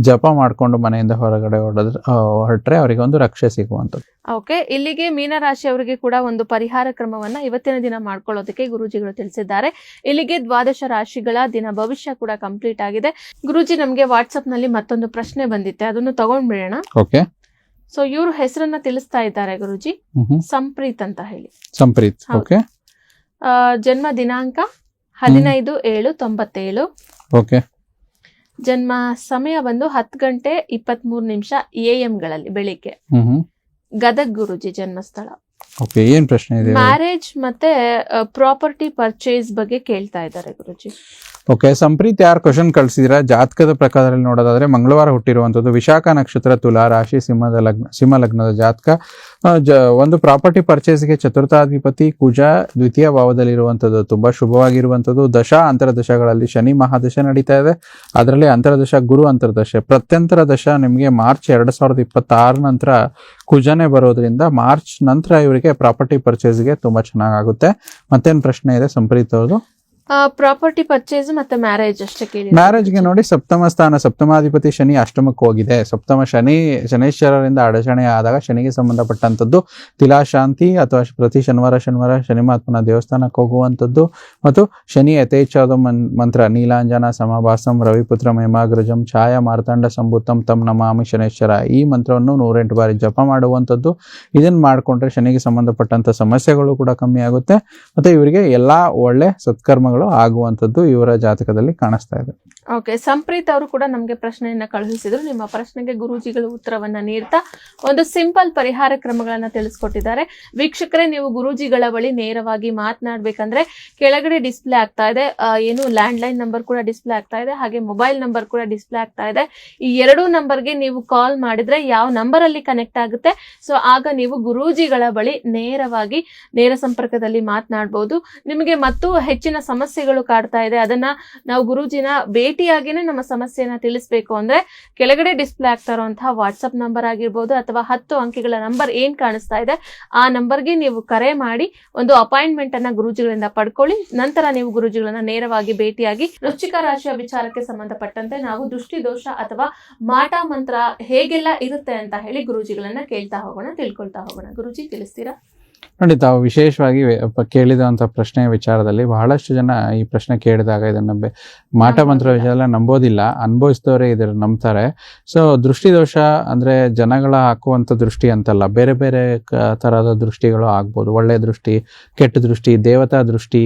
Speaker 2: ಜಪ ಮಾಡಿಕೊಂಡು ಮನೆಯಿಂದ ಹೊರಗಡೆ ಹೊರಡಿದ್ರೆ ಹೊರಟ್ರೆ ಅವರಿಗೆ ಒಂದು ರಕ್ಷೆ ಸಿಗುವಂಥದ್ದು.
Speaker 1: ಓಕೆ ಇಲ್ಲಿಗೆ ಮೀನರಾಶಿಯವರಿಗೆ ಕೂಡ ಒಂದು ಪರಿಹಾರ ಕ್ರಮವನ್ನ ಇವತ್ತಿನ ದಿನ ಮಾಡ್ಕೊಳ್ಳೋದಕ್ಕೆ ಗುರುಜಿಗಳು ತಿಳಿಸಿದ್ದಾರೆ. ಇಲ್ಲಿಗೆ ದ್ವಾದಶ ರಾಶಿಗಳ ದಿನ ಭವಿಷ್ಯ ಕೂಡ ಕಂಪ್ಲೀಟ್ ಆಗಿದೆ. ಗುರುಜಿ ನಮ್ಗೆ ವಾಟ್ಸಪ್ನಲ್ಲಿ ಮತ್ತೊಂದು ಪ್ರಶ್ನೆ ಬಂದಿತ್ತೆ ಅದನ್ನು ತಗೊಂಡ್ಬಿಡೋಣ.
Speaker 2: ಓಕೆ.
Speaker 1: ಸೊ ಇವರು ಹೆಸರನ್ನ ತಿಳಿಸ್ತಾ ಇದ್ದಾರೆ ಗುರುಜಿ. ಸಂಪ್ರೀತ್ ಅಂತ ಹೇಳಿ.
Speaker 2: ಸಂಪ್ರೀತ್ ಓಕೆ.
Speaker 1: ಜನ್ಮ ದಿನಾಂಕ ಹದಿನೈದು ಏಳು ತೊಂಬತ್ತೇಳು.
Speaker 2: ಓಕೆ.
Speaker 1: ಜನ್ಮ ಸಮಯ ಬಂದು ಹತ್ತು ಗಂಟೆ ಇಪ್ಪತ್ತ್ ಮೂರು ನಿಮಿಷ ಎ ಗಳಲ್ಲಿ ಬೆಳಿಗ್ಗೆ. ಗದಗ್ ಗುರುಜಿ ಜನ್ಮಸ್ಥಳ.
Speaker 2: ಓಕೆ ಏನ್ ಪ್ರಶ್ನೆ ಇದೆ?
Speaker 1: ಮ್ಯಾರೇಜ್ ಮತ್ತೆ ಪ್ರಾಪರ್ಟಿ ಪರ್ಚೇಸ್ ಬಗ್ಗೆ ಕೇಳ್ತಾ ಇದ್ದಾರೆ ಗುರುಜಿ.
Speaker 2: ಓಕೆ ಸಂಪ್ರೀತ್ ಯಾರು ಕ್ವಶನ್ ಕಳ್ಸಿದಿರಾ ಜಾತಕದ ಪ್ರಕಾರದಲ್ಲಿ ನೋಡೋದಾದ್ರೆ ಮಂಗಳವಾರ ಹುಟ್ಟಿರುವಂತದ್ದು ವಿಶಾಖ ನಕ್ಷತ್ರ ತುಲಾ ರಾಶಿ ಸಿಂಹದ ಲಗ್ನ ಸಿಂಹ ಲಗ್ನದ ಜಾತಕ. ಒಂದು ಪ್ರಾಪರ್ಟಿ ಪರ್ಚೇಸ್ಗೆ ಚತುರ್ಥಾಧಿಪತಿ ಕುಜ ದ್ವಿತೀಯ ಭಾವದಲ್ಲಿರುವಂಥದ್ದು ತುಂಬಾ ಶುಭವಾಗಿರುವಂಥದ್ದು. ದಶ ಅಂತರದಶಗಳಲ್ಲಿ ಶನಿ ಮಹಾದಶ ನಡೀತಾ ಇದೆ. ಅದರಲ್ಲಿ ಅಂತರದಶ ಗುರು ಅಂತರದಶ. ಪ್ರತ್ಯಂತರ ದಶ ನಿಮಗೆ ಮಾರ್ಚ್ ಎರಡ್ ಸಾವಿರದ ಇಪ್ಪತ್ತಾರ ನಂತರ ಕುಜನೆ ಬರೋದ್ರಿಂದ ಮಾರ್ಚ್ ನಂತರ ಇವರಿಗೆ ಪ್ರಾಪರ್ಟಿ ಪರ್ಚೇಸ್ಗೆ ತುಂಬಾ ಚೆನ್ನಾಗಾಗುತ್ತೆ. ಮತ್ತೇನು ಪ್ರಶ್ನೆ ಇದೆ? ಸಂಪ್ರೀತ್ ಅವ್ರದ್ದು
Speaker 1: ಪ್ರಾಪರ್ಟಿ ಪರ್ಚೇಸ್ ಮತ್ತೆ ಮ್ಯಾರೇಜ್ ಅಷ್ಟೇ ಕೇಳಿ
Speaker 2: ಮ್ಯಾರೇಜ್ಗೆ ನೋಡಿ ಸಪ್ತಮ ಸ್ಥಾನ, ಸಪ್ತಮಾಧಿಪತಿ ಶನಿ ಅಷ್ಟಮಕ್ಕೆ ಹೋಗಿದೆ. ಸಪ್ತಮ ಶನಿ ಶನೇಶ್ವರರಿಂದ ಅಡಚಣೆ ಆದಾಗ ಶನಿಗೆ ಸಂಬಂಧಪಟ್ಟಂಥದ್ದು ತಿಲಾಶಾಂತಿ ಅಥವಾ ಪ್ರತಿ ಶನಿವಾರ ಶನಿವಾರ ಶನಿಮಾತ್ಮನ ದೇವಸ್ಥಾನಕ್ಕೆ ಹೋಗುವಂಥದ್ದು. ಮತ್ತು ಶನಿ ಯಥೇಚ್ಛಾದ ಮಂತ್ರ, ನೀಲಾಂಜನ, ಸಮಭಾಸಂ, ರವಿಪುತ್ರ, ಮೇಮಾಗ್ರಜಂ, ಛಾಯ, ಮಾರ್ತಾಂಡ, ಸಂಭೂತಂ ತಮ್ ನಮಾಮಿ, ಶನೇಶ್ವರ ಈ ಮಂತ್ರವನ್ನು ನೂರೆಂಟು ಬಾರಿ ಜಪ ಮಾಡುವಂಥದ್ದು. ಇದನ್ನು ಮಾಡಿಕೊಂಡ್ರೆ ಶನಿಗೆ ಸಂಬಂಧಪಟ್ಟಂಥ ಸಮಸ್ಯೆಗಳು ಕೂಡ ಕಮ್ಮಿ ಆಗುತ್ತೆ. ಮತ್ತೆ ಇವರಿಗೆ ಎಲ್ಲಾ ಒಳ್ಳೆ ಸತ್ಕರ್ಮಗಳು ಆಗುವಂಥದ್ದು ಇವರ ಜಾತಕದಲ್ಲಿ ಕಾಣಿಸ್ತಾ ಇದೆ.
Speaker 1: ಓಕೆ ಸಂಪ್ರೀತ್ ಅವರು ಕೂಡ ನಮಗೆ ಪ್ರಶ್ನೆಯನ್ನ ಕಳುಹಿಸಿದ್ರು. ನಿಮ್ಮ ಪ್ರಶ್ನೆಗೆ ಗುರುಜಿಗಳು ಉತ್ತರವನ್ನ ನೀಡ್ತಾ ಒಂದು ಸಿಂಪಲ್ ಪರಿಹಾರ ಕ್ರಮಗಳನ್ನ ತಿಳಿಸ್ಕೊಟ್ಟಿದ್ದಾರೆ. ವೀಕ್ಷಕರೇ, ನೀವು ಗುರೂಜಿಗಳ ಬಳಿ ನೇರವಾಗಿ ಮಾತನಾಡ್ಬೇಕಂದ್ರೆ ಕೆಳಗಡೆ ಡಿಸ್ಪ್ಲೇ ಆಗ್ತಾ ಇದೆ. ಏನು ಲ್ಯಾಂಡ್ ಲೈನ್ ನಂಬರ್ ಕೂಡ ಡಿಸ್ಪ್ಲೇ ಆಗ್ತಾ ಇದೆ. ಹಾಗೆ ಮೊಬೈಲ್ ನಂಬರ್ ಕೂಡ ಡಿಸ್ಪ್ಲೇ ಆಗ್ತಾ ಇದೆ. ಈ ಎರಡೂ ನಂಬರ್ಗೆ ನೀವು ಕಾಲ್ ಮಾಡಿದ್ರೆ ಯಾವ ನಂಬರ್ ಅಲ್ಲಿ ಕನೆಕ್ಟ್ ಆಗುತ್ತೆ. ಸೊ ಆಗ ನೀವು ಗುರೂಜಿಗಳ ಬಳಿ ನೇರವಾಗಿ ನೇರ ಸಂಪರ್ಕದಲ್ಲಿ ಮಾತನಾಡಬಹುದು ನಿಮಗೆ ಮತ್ತು ಹೆಚ್ಚಿನ ಸಮಸ್ಯೆಗಳು ಕಾಡ್ತಾ ಇದೆ. ಅದನ್ನ ನಾವು ಗುರೂಜಿನ ಭೇಟಿಯಾಗಿನೇ ನಮ್ಮ ಸಮಸ್ಯೆಯನ್ನ ತಿಳಿಸ್ಬೇಕು ಅಂದ್ರೆ ಕೆಳಗಡೆ ಡಿಸ್ಪ್ಲೇ ಆಗ್ತಾ ಇರುವಂತಹ ವಾಟ್ಸ್ಆಪ್ ನಂಬರ್ ಆಗಿರ್ಬೋದು ಅಥವಾ ಹತ್ತು ಅಂಕಿಗಳ ನಂಬರ್ ಏನ್ ಕಾಣಿಸ್ತಾ ಇದೆ, ಆ ನಂಬರ್ಗೆ ನೀವು ಕರೆ ಮಾಡಿ ಒಂದು ಅಪಾಯಿಂಟ್ಮೆಂಟ್ ಅನ್ನ ಗುರುಜಿಗಳಿಂದ ಪಡ್ಕೊಳ್ಳಿ. ನಂತರ ನೀವು ಗುರುಜಿಗಳನ್ನ ನೇರವಾಗಿ ಭೇಟಿಯಾಗಿ ವೃಶ್ಚಿಕ ರಾಶಿಯ ವಿಚಾರಕ್ಕೆ ಸಂಬಂಧಪಟ್ಟಂತೆ ನಾವು ದೃಷ್ಟಿ ದೋಷ ಅಥವಾ ಮಾಟ ಮಂತ್ರ ಹೇಗೆಲ್ಲ ಇರುತ್ತೆ ಅಂತ ಹೇಳಿ ಗುರುಜಿಗಳನ್ನ ಕೇಳ್ತಾ ಹೋಗೋಣ, ತಿಳ್ಕೊಳ್ತಾ ಹೋಗೋಣ. ಗುರುಜಿ, ತಿಳಿಸ್ತೀರಾ?
Speaker 2: ನೋಡಿ ತಾವು ವಿಶೇಷವಾಗಿ ಕೇಳಿದಂಥ ಪ್ರಶ್ನೆಯ ವಿಚಾರದಲ್ಲಿ ಬಹಳಷ್ಟು ಜನ ಈ ಪ್ರಶ್ನೆ ಕೇಳಿದಾಗ ಇದನ್ನ ಮಾಟ ಮಂತ್ರ. ವಿಚಾರ ನಂಬೋದಿಲ್ಲ. ಅನುಭವಿಸಿದವರೇ ಇದರ ನಂಬ್ತಾರೆ. ಸೊ ದೃಷ್ಟಿದೋಷ ಅಂದ್ರೆ ಜನಗಳ ಹಾಕುವಂಥ ದೃಷ್ಟಿ ಅಂತಲ್ಲ. ಬೇರೆ ಬೇರೆ ಥರದ ತರಹದ ದೃಷ್ಟಿಗಳು ಆಗ್ಬೋದು. ಒಳ್ಳೆ ದೃಷ್ಟಿ ಕೆಟ್ಟ ದೃಷ್ಟಿ ದೇವತಾ ದೃಷ್ಟಿ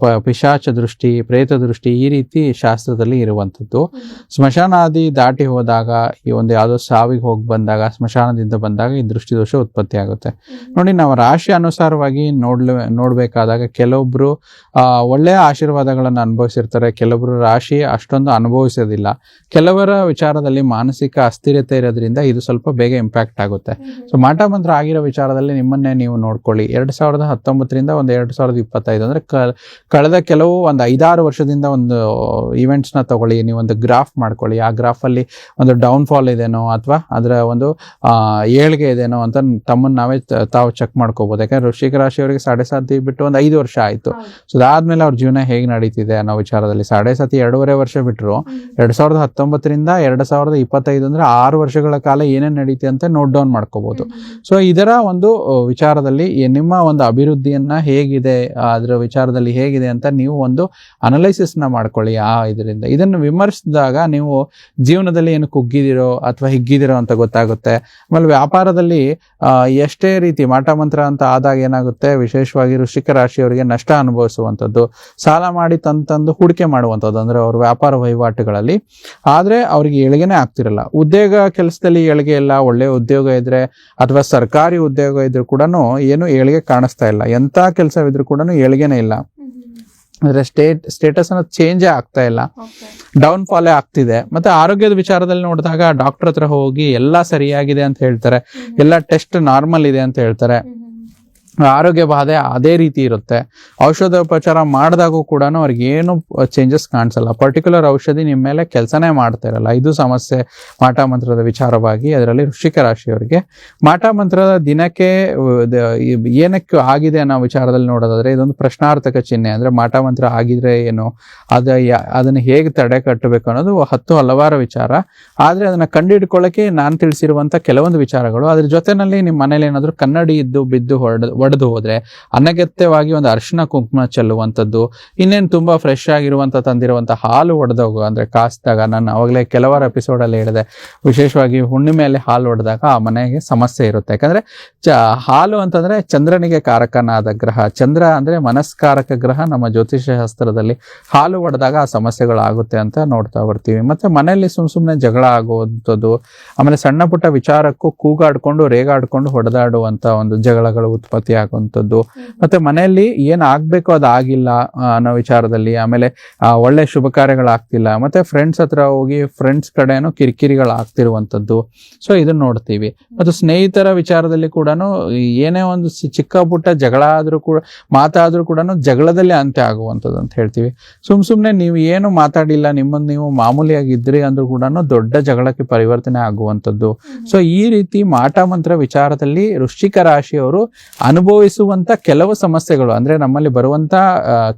Speaker 2: ಪ- ಪಿಶಾಚ ದೃಷ್ಟಿ ಪ್ರೇತ ದೃಷ್ಟಿ ಈ ರೀತಿ ಶಾಸ್ತ್ರದಲ್ಲಿ ಇರುವಂಥದ್ದು ಸ್ಮಶಾನಾದಿ ದಾಟಿ ಹೋದಾಗ ಈ ಒಂದು ಯಾವುದೋ ಸಾವಿಗೆ ಹೋಗಿ ಬಂದಾಗ ಸ್ಮಶಾನದಿಂದ ಬಂದಾಗ ಈ ದೃಷ್ಟಿದೋಷ ಉತ್ಪತ್ತಿ ಆಗುತ್ತೆ ನೋಡಿ ನಾವು ರಾಶಿ ಅನುಸಾರವಾಗಿ ನೋಡ್ಲ ನೋಡಬೇಕಾದಾಗ ಕೆಲವೊಬ್ಬರು ಆ ಒಳ್ಳೆಯ ಆಶೀರ್ವಾದಗಳನ್ನು ಅನುಭವಿಸಿರ್ತಾರೆ. ಕೆಲವೊಬ್ರು ರಾಶಿ ಅಷ್ಟೊಂದು ಅನುಭವಿಸೋದಿಲ್ಲ. ಕೆಲವರ ವಿಚಾರದಲ್ಲಿ ಮಾನಸಿಕ ಅಸ್ಥಿರತೆ ಇರೋದ್ರಿಂದ ಇದು ಸ್ವಲ್ಪ ಬೇಗ ಇಂಪ್ಯಾಕ್ಟ್ ಆಗುತ್ತೆ. ಸೊ ಮಾಟ ಮಂತ್ರ ಆಗಿರೋ ವಿಚಾರದಲ್ಲಿ ನಿಮ್ಮನ್ನೇ ನೀವು ನೋಡ್ಕೊಳ್ಳಿ. ಎರಡು ಸಾವಿರದ ಹತ್ತೊಂಬತ್ತರಿಂದ ಒಂದು ಎರಡ್ ಸಾವಿರದ ಇಪ್ಪತ್ತೈದು ಅಂದ್ರೆ ಕ- ಕಳೆದ ಕೆಲವು ಒಂದು ಐದಾರು ವರ್ಷದಿಂದ ಒಂದು ಇವೆಂಟ್ಸ್ನ ನ ತಗೊಳ್ಳಿ. ನೀವು ಒಂದು ಗ್ರಾಫ್ ಮಾಡ್ಕೊಳ್ಳಿ. ಆ ಗ್ರಾಫಲ್ಲಿ ಅಲ್ಲಿ ಒಂದು ಡೌನ್ ಫಾಲ್ ಇದೇನೋ ಅಥವಾ ಅದರ ಒಂದು ಏಳಿಗೆ ಏಳ್ಗೆ ಇದೇನೋ ಅಂತ ತಮ್ಮನ್ನ ನಾವೇ ತಾವು ಚೆಕ್ ಮಾಡ್ಕೋಬಹುದು ಯಾಕಂದ್ರೆ ವೃಶ್ಚಿಕ ರಾಶಿಯವರಿಗೆ ಸಾಡೆ ಸಾತಿ ಬಿಟ್ಟು ಒಂದು ಐದು ವರ್ಷ ಆಯ್ತು. ಸೊ ಅದಾದ್ಮೇಲೆ ಅವ್ರ ಜೀವನ ಹೇಗೆ ನಡೀತಿದೆ ಅನ್ನೋ ವಿಚಾರದಲ್ಲಿ ಸಾಡೆ ಸಾತಿ ಎರಡೂವರೆ ವರ್ಷ ಬಿಟ್ರು ಎರಡ್ ಸಾವಿರದ ಹತ್ತೊಂಬತ್ತರಿಂದ ಎರಡ್ ಸಾವಿರದ ಇಪ್ಪತ್ತೈದು ಅಂದ್ರೆ ಆರು ವರ್ಷಗಳ ಕಾಲ ಏನೇನ್ ನಡೀತಿ ಅಂತ ನೋಟ್ ಡೌನ್ ಮಾಡ್ಕೋಬೋದು. ಸೊ ಇದರ ಒಂದು ವಿಚಾರದಲ್ಲಿ ನಿಮ್ಮ ಒಂದು ಅಭಿವೃದ್ಧಿಯನ್ನ ಹೇಗಿದೆ ಅದರ ವಿಚಾರದಲ್ಲಿ ಹೇಗಿದೆ ಅಂತ ನೀವು ಒಂದು ಅನಲೈಸಿಸ್ನ ಮಾಡ್ಕೊಳ್ಳಿ ಆ ಇದರಿಂದ. ಇದನ್ನು ವಿಮರ್ಶಿಸಿದಾಗ ನೀವು ಜೀವನದಲ್ಲಿ ಏನು ಕುಗ್ಗಿದಿರೋ ಅಥವಾ ಹಿಗ್ಗಿದಿರೋ ಅಂತ ಗೊತ್ತಾಗುತ್ತೆ. ಆಮೇಲೆ ವ್ಯಾಪಾರದಲ್ಲಿ ಎಷ್ಟೇ ರೀತಿ ಮಾಟ ಮಂತ್ರ ಅಂತ ಆದಾಗ ಏನಾಗುತ್ತೆ? ವಿಶೇಷವಾಗಿ ವೃಶ್ಚಿಕ ರಾಶಿಯವರಿಗೆ ನಷ್ಟ ಅನುಭವಿಸುವಂಥದ್ದು, ಸಾಲ ಮಾಡಿ ತಂತಂದು ತಂದು ಹೂಡಿಕೆ ಮಾಡುವಂಥದ್ದು ಅಂದ್ರೆ ಅವ್ರ ವ್ಯಾಪಾರ ವಹಿವಾಟುಗಳಲ್ಲಿ. ಆದರೆ ಅವ್ರಿಗೆ ಏಳಿಗೆನೇ ಆಗ್ತಿರಲ್ಲ. ಉದ್ಯೋಗ ಕೆಲಸದಲ್ಲಿ ಏಳಿಗೆ ಇಲ್ಲ, ಒಳ್ಳೆ ಉದ್ಯೋಗ ಇದ್ರೆ ಅಥವಾ ಸರ್ಕಾರಿ ಉದ್ಯೋಗ ಇದ್ರೂ ಕೂಡ ಏನು ಏಳಿಗೆ ಕಾಣಿಸ್ತಾ ಇಲ್ಲ. ಎಂಥ ಕೆಲಸವಿದ್ರು ಕೂಡ ಏಳಿಗೆನೇ ಇಲ್ಲ. ಅಂದ್ರೆ ಸ್ಟೇಟ್, ಸ್ಟೇಟಸ್ ಅನ್ನೋದು ಚೇಂಜೇ ಆಗ್ತಾ ಇಲ್ಲ. ಡೌನ್ ಫಾಲೇ ಆಗ್ತಿದೆ. ಮತ್ತೆ ಆರೋಗ್ಯದ ವಿಚಾರದಲ್ಲಿ ನೋಡಿದಾಗ ಡಾಕ್ಟರ್ ಹತ್ರ ಹೋಗಿ, ಎಲ್ಲ ಸರಿಯಾಗಿದೆ ಅಂತ ಹೇಳ್ತಾರೆ. ಎಲ್ಲ ಟೆಸ್ಟ್ ನಾರ್ಮಲ್ ಇದೆ ಅಂತ ಹೇಳ್ತಾರೆ. ಆರೋಗ್ಯ ಬಾಧೆ ಅದೇ ರೀತಿ ಇರುತ್ತೆ. ಔಷಧೋಪಚಾರ ಮಾಡಿದಾಗೂ ಕೂಡ ಅವ್ರಿಗೆ ಏನು ಚೇಂಜಸ್ ಕಾಣಿಸಲ್ಲ. ಪರ್ಟಿಕ್ಯುಲರ್ ಔಷಧಿ ನಿಮ್ಮ ಮೇಲೆ ಕೆಲಸನೇ ಮಾಡ್ತಾ ಇರಲ್ಲ. ಇದು ಸಮಸ್ಯೆ ಮಾಟ ಮಂತ್ರದ ವಿಚಾರವಾಗಿ ಅದರಲ್ಲಿ ವೃಶ್ಚಿಕ ರಾಶಿಯವರಿಗೆ ಮಾಟ ಮಂತ್ರದ ದಿನಕ್ಕೆ ಏನಕ್ಕೆ ಆಗಿದೆ ಅನ್ನೋ ವಿಚಾರದಲ್ಲಿ ನೋಡೋದಾದ್ರೆ ಇದೊಂದು ಪ್ರಶ್ನಾರ್ಥಕ ಚಿಹ್ನೆ. ಅಂದ್ರೆ ಮಾಟ ಮಂತ್ರ ಆಗಿದ್ರೆ ಏನು, ಅದ ಅದನ್ನ ಹೇಗೆ ತಡೆ ಕಟ್ಟಬೇಕು ಅನ್ನೋದು ಹತ್ತು ಹಲವಾರು ವಿಚಾರ. ಆದ್ರೆ ಅದನ್ನ ಕಂಡುಹಿಡ್ಕೊಳ್ಳೋಕೆ ನಾನು ತಿಳಿಸಿರುವಂತ ಕೆಲವೊಂದು ವಿಚಾರಗಳು. ಅದ್ರ ಜೊತೆನಲ್ಲಿ ನಿಮ್ಮ ಮನೇಲಿ ಏನಾದ್ರು ಕನ್ನಡಿ ಇದ್ದು, ಬಿದ್ದು ಹೊಡೆದು ಒಡೆದು ಹೋದ್ರೆ ಅನಗತ್ಯವಾಗಿ ಒಂದು ಅರಿಶಿನ ಕುಂಕುಮ ಚೆಲ್ಲುವಂಥದ್ದು, ಇನ್ನೇನು ತುಂಬಾ ಫ್ರೆಶ್ ಆಗಿರುವಂತ ತಂದಿರುವಂತ ಹಾಲು ಒಡೆದೋಗು ಅಂದ್ರೆ ಕಾಸಿದಾಗ ನಾನು ಅವಾಗಲೇ ಕೆಲವಾರು ಎಪಿಸೋಡ್ ಅಲ್ಲಿ ಹೇಳಿದೆ, ವಿಶೇಷವಾಗಿ ಹುಣ್ಣಿಮೆಯಲ್ಲಿ ಹಾಲು ಒಡೆದಾಗ ಆ ಮನೆಗೆ ಸಮಸ್ಯೆ ಇರುತ್ತೆ. ಯಾಕಂದ್ರೆ ಚ, ಹಾಲು ಅಂತಂದ್ರೆ ಚಂದ್ರನಿಗೆ ಕಾರಕನಾದ ಗ್ರಹ, ಚಂದ್ರ ಅಂದ್ರೆ ಮನಸ್ಕಾರಕ ಗ್ರಹ, ನಮ್ಮ ಜ್ಯೋತಿಷ ಶಾಸ್ತ್ರದಲ್ಲಿ ಹಾಲು ಒಡೆದಾಗ ಆ ಸಮಸ್ಯೆಗಳು ಆಗುತ್ತೆ ಅಂತ ನೋಡ್ತಾ ಬರ್ತೀವಿ. ಮತ್ತೆ ಮನೆಯಲ್ಲಿ ಸುಮ್ ಸುಮ್ಮನೆ ಜಗಳ ಆಗುವಂಥದ್ದು, ಆಮೇಲೆ ಸಣ್ಣ ಪುಟ್ಟ ವಿಚಾರಕ್ಕೂ ಕೂಗಾಡ್ಕೊಂಡು, ರೇಗಾಡ್ಕೊಂಡು ಹೊಡೆದಾಡುವಂತ ಒಂದು ಜಗಳಗಳು ಉತ್ಪತ್ತಿ ಆಗುವಂಥದ್ದು ಮತ್ತೆ ಮನೆಯಲ್ಲಿ ಏನ್ ಆಗ್ಬೇಕು ಅದು ಆಗಿಲ್ಲ ಅನ್ನೋ ವಿಚಾರದಲ್ಲಿ. ಆಮೇಲೆ ಒಳ್ಳೆ ಶುಭ ಕಾರ್ಯಗಳಾಗ್ತಿಲ್ಲ ಮತ್ತೆ ಫ್ರೆಂಡ್ಸ್ ಹತ್ರ ಹೋಗಿ ಫ್ರೆಂಡ್ಸ್ ಕಡೆನೂ ಕಿರಿಕಿರಿಗಳು ಆಗ್ತಿರುವಂಥದ್ದು. ಸೊ ಇದನ್ನ ನೋಡ್ತೀವಿ. ಮತ್ತು ಸ್ನೇಹಿತರ ವಿಚಾರದಲ್ಲಿ ಕೂಡ ಏನೇ ಒಂದು ಚಿಕ್ಕ ಪುಟ್ಟ ಜಗಳ ಆದ್ರೂ ಕೂಡ ಮಾತಾದ್ರೂ ಕೂಡ ಜಗಳದಲ್ಲಿ ಅಂತ್ಯ ಆಗುವಂಥದ್ದು ಅಂತ ಹೇಳ್ತೀವಿ. ಸುಮ್ ಸುಮ್ನೆ ನೀವು ಏನು ಮಾತಾಡಿಲ್ಲ ನಿಮ್ಮನ್ನು ನೀವು ಮಾಮೂಲಿಯಾಗಿದ್ರಿ ಅಂದ್ರೂ ಕೂಡ ದೊಡ್ಡ ಜಗಳಕ್ಕೆ ಪರಿವರ್ತನೆ ಆಗುವಂಥದ್ದು. ಸೊ ಈ ರೀತಿ ಮಾಟ ಮಂತ್ರ ವಿಚಾರದಲ್ಲಿ ವೃಶ್ಚಿಕ ರಾಶಿಯವರು ಅನುಭವಿಸುವಂತ ಕೆಲವು ಸಮಸ್ಯೆಗಳು ಅಂದ್ರೆ ನಮ್ಮಲ್ಲಿ ಬರುವಂತ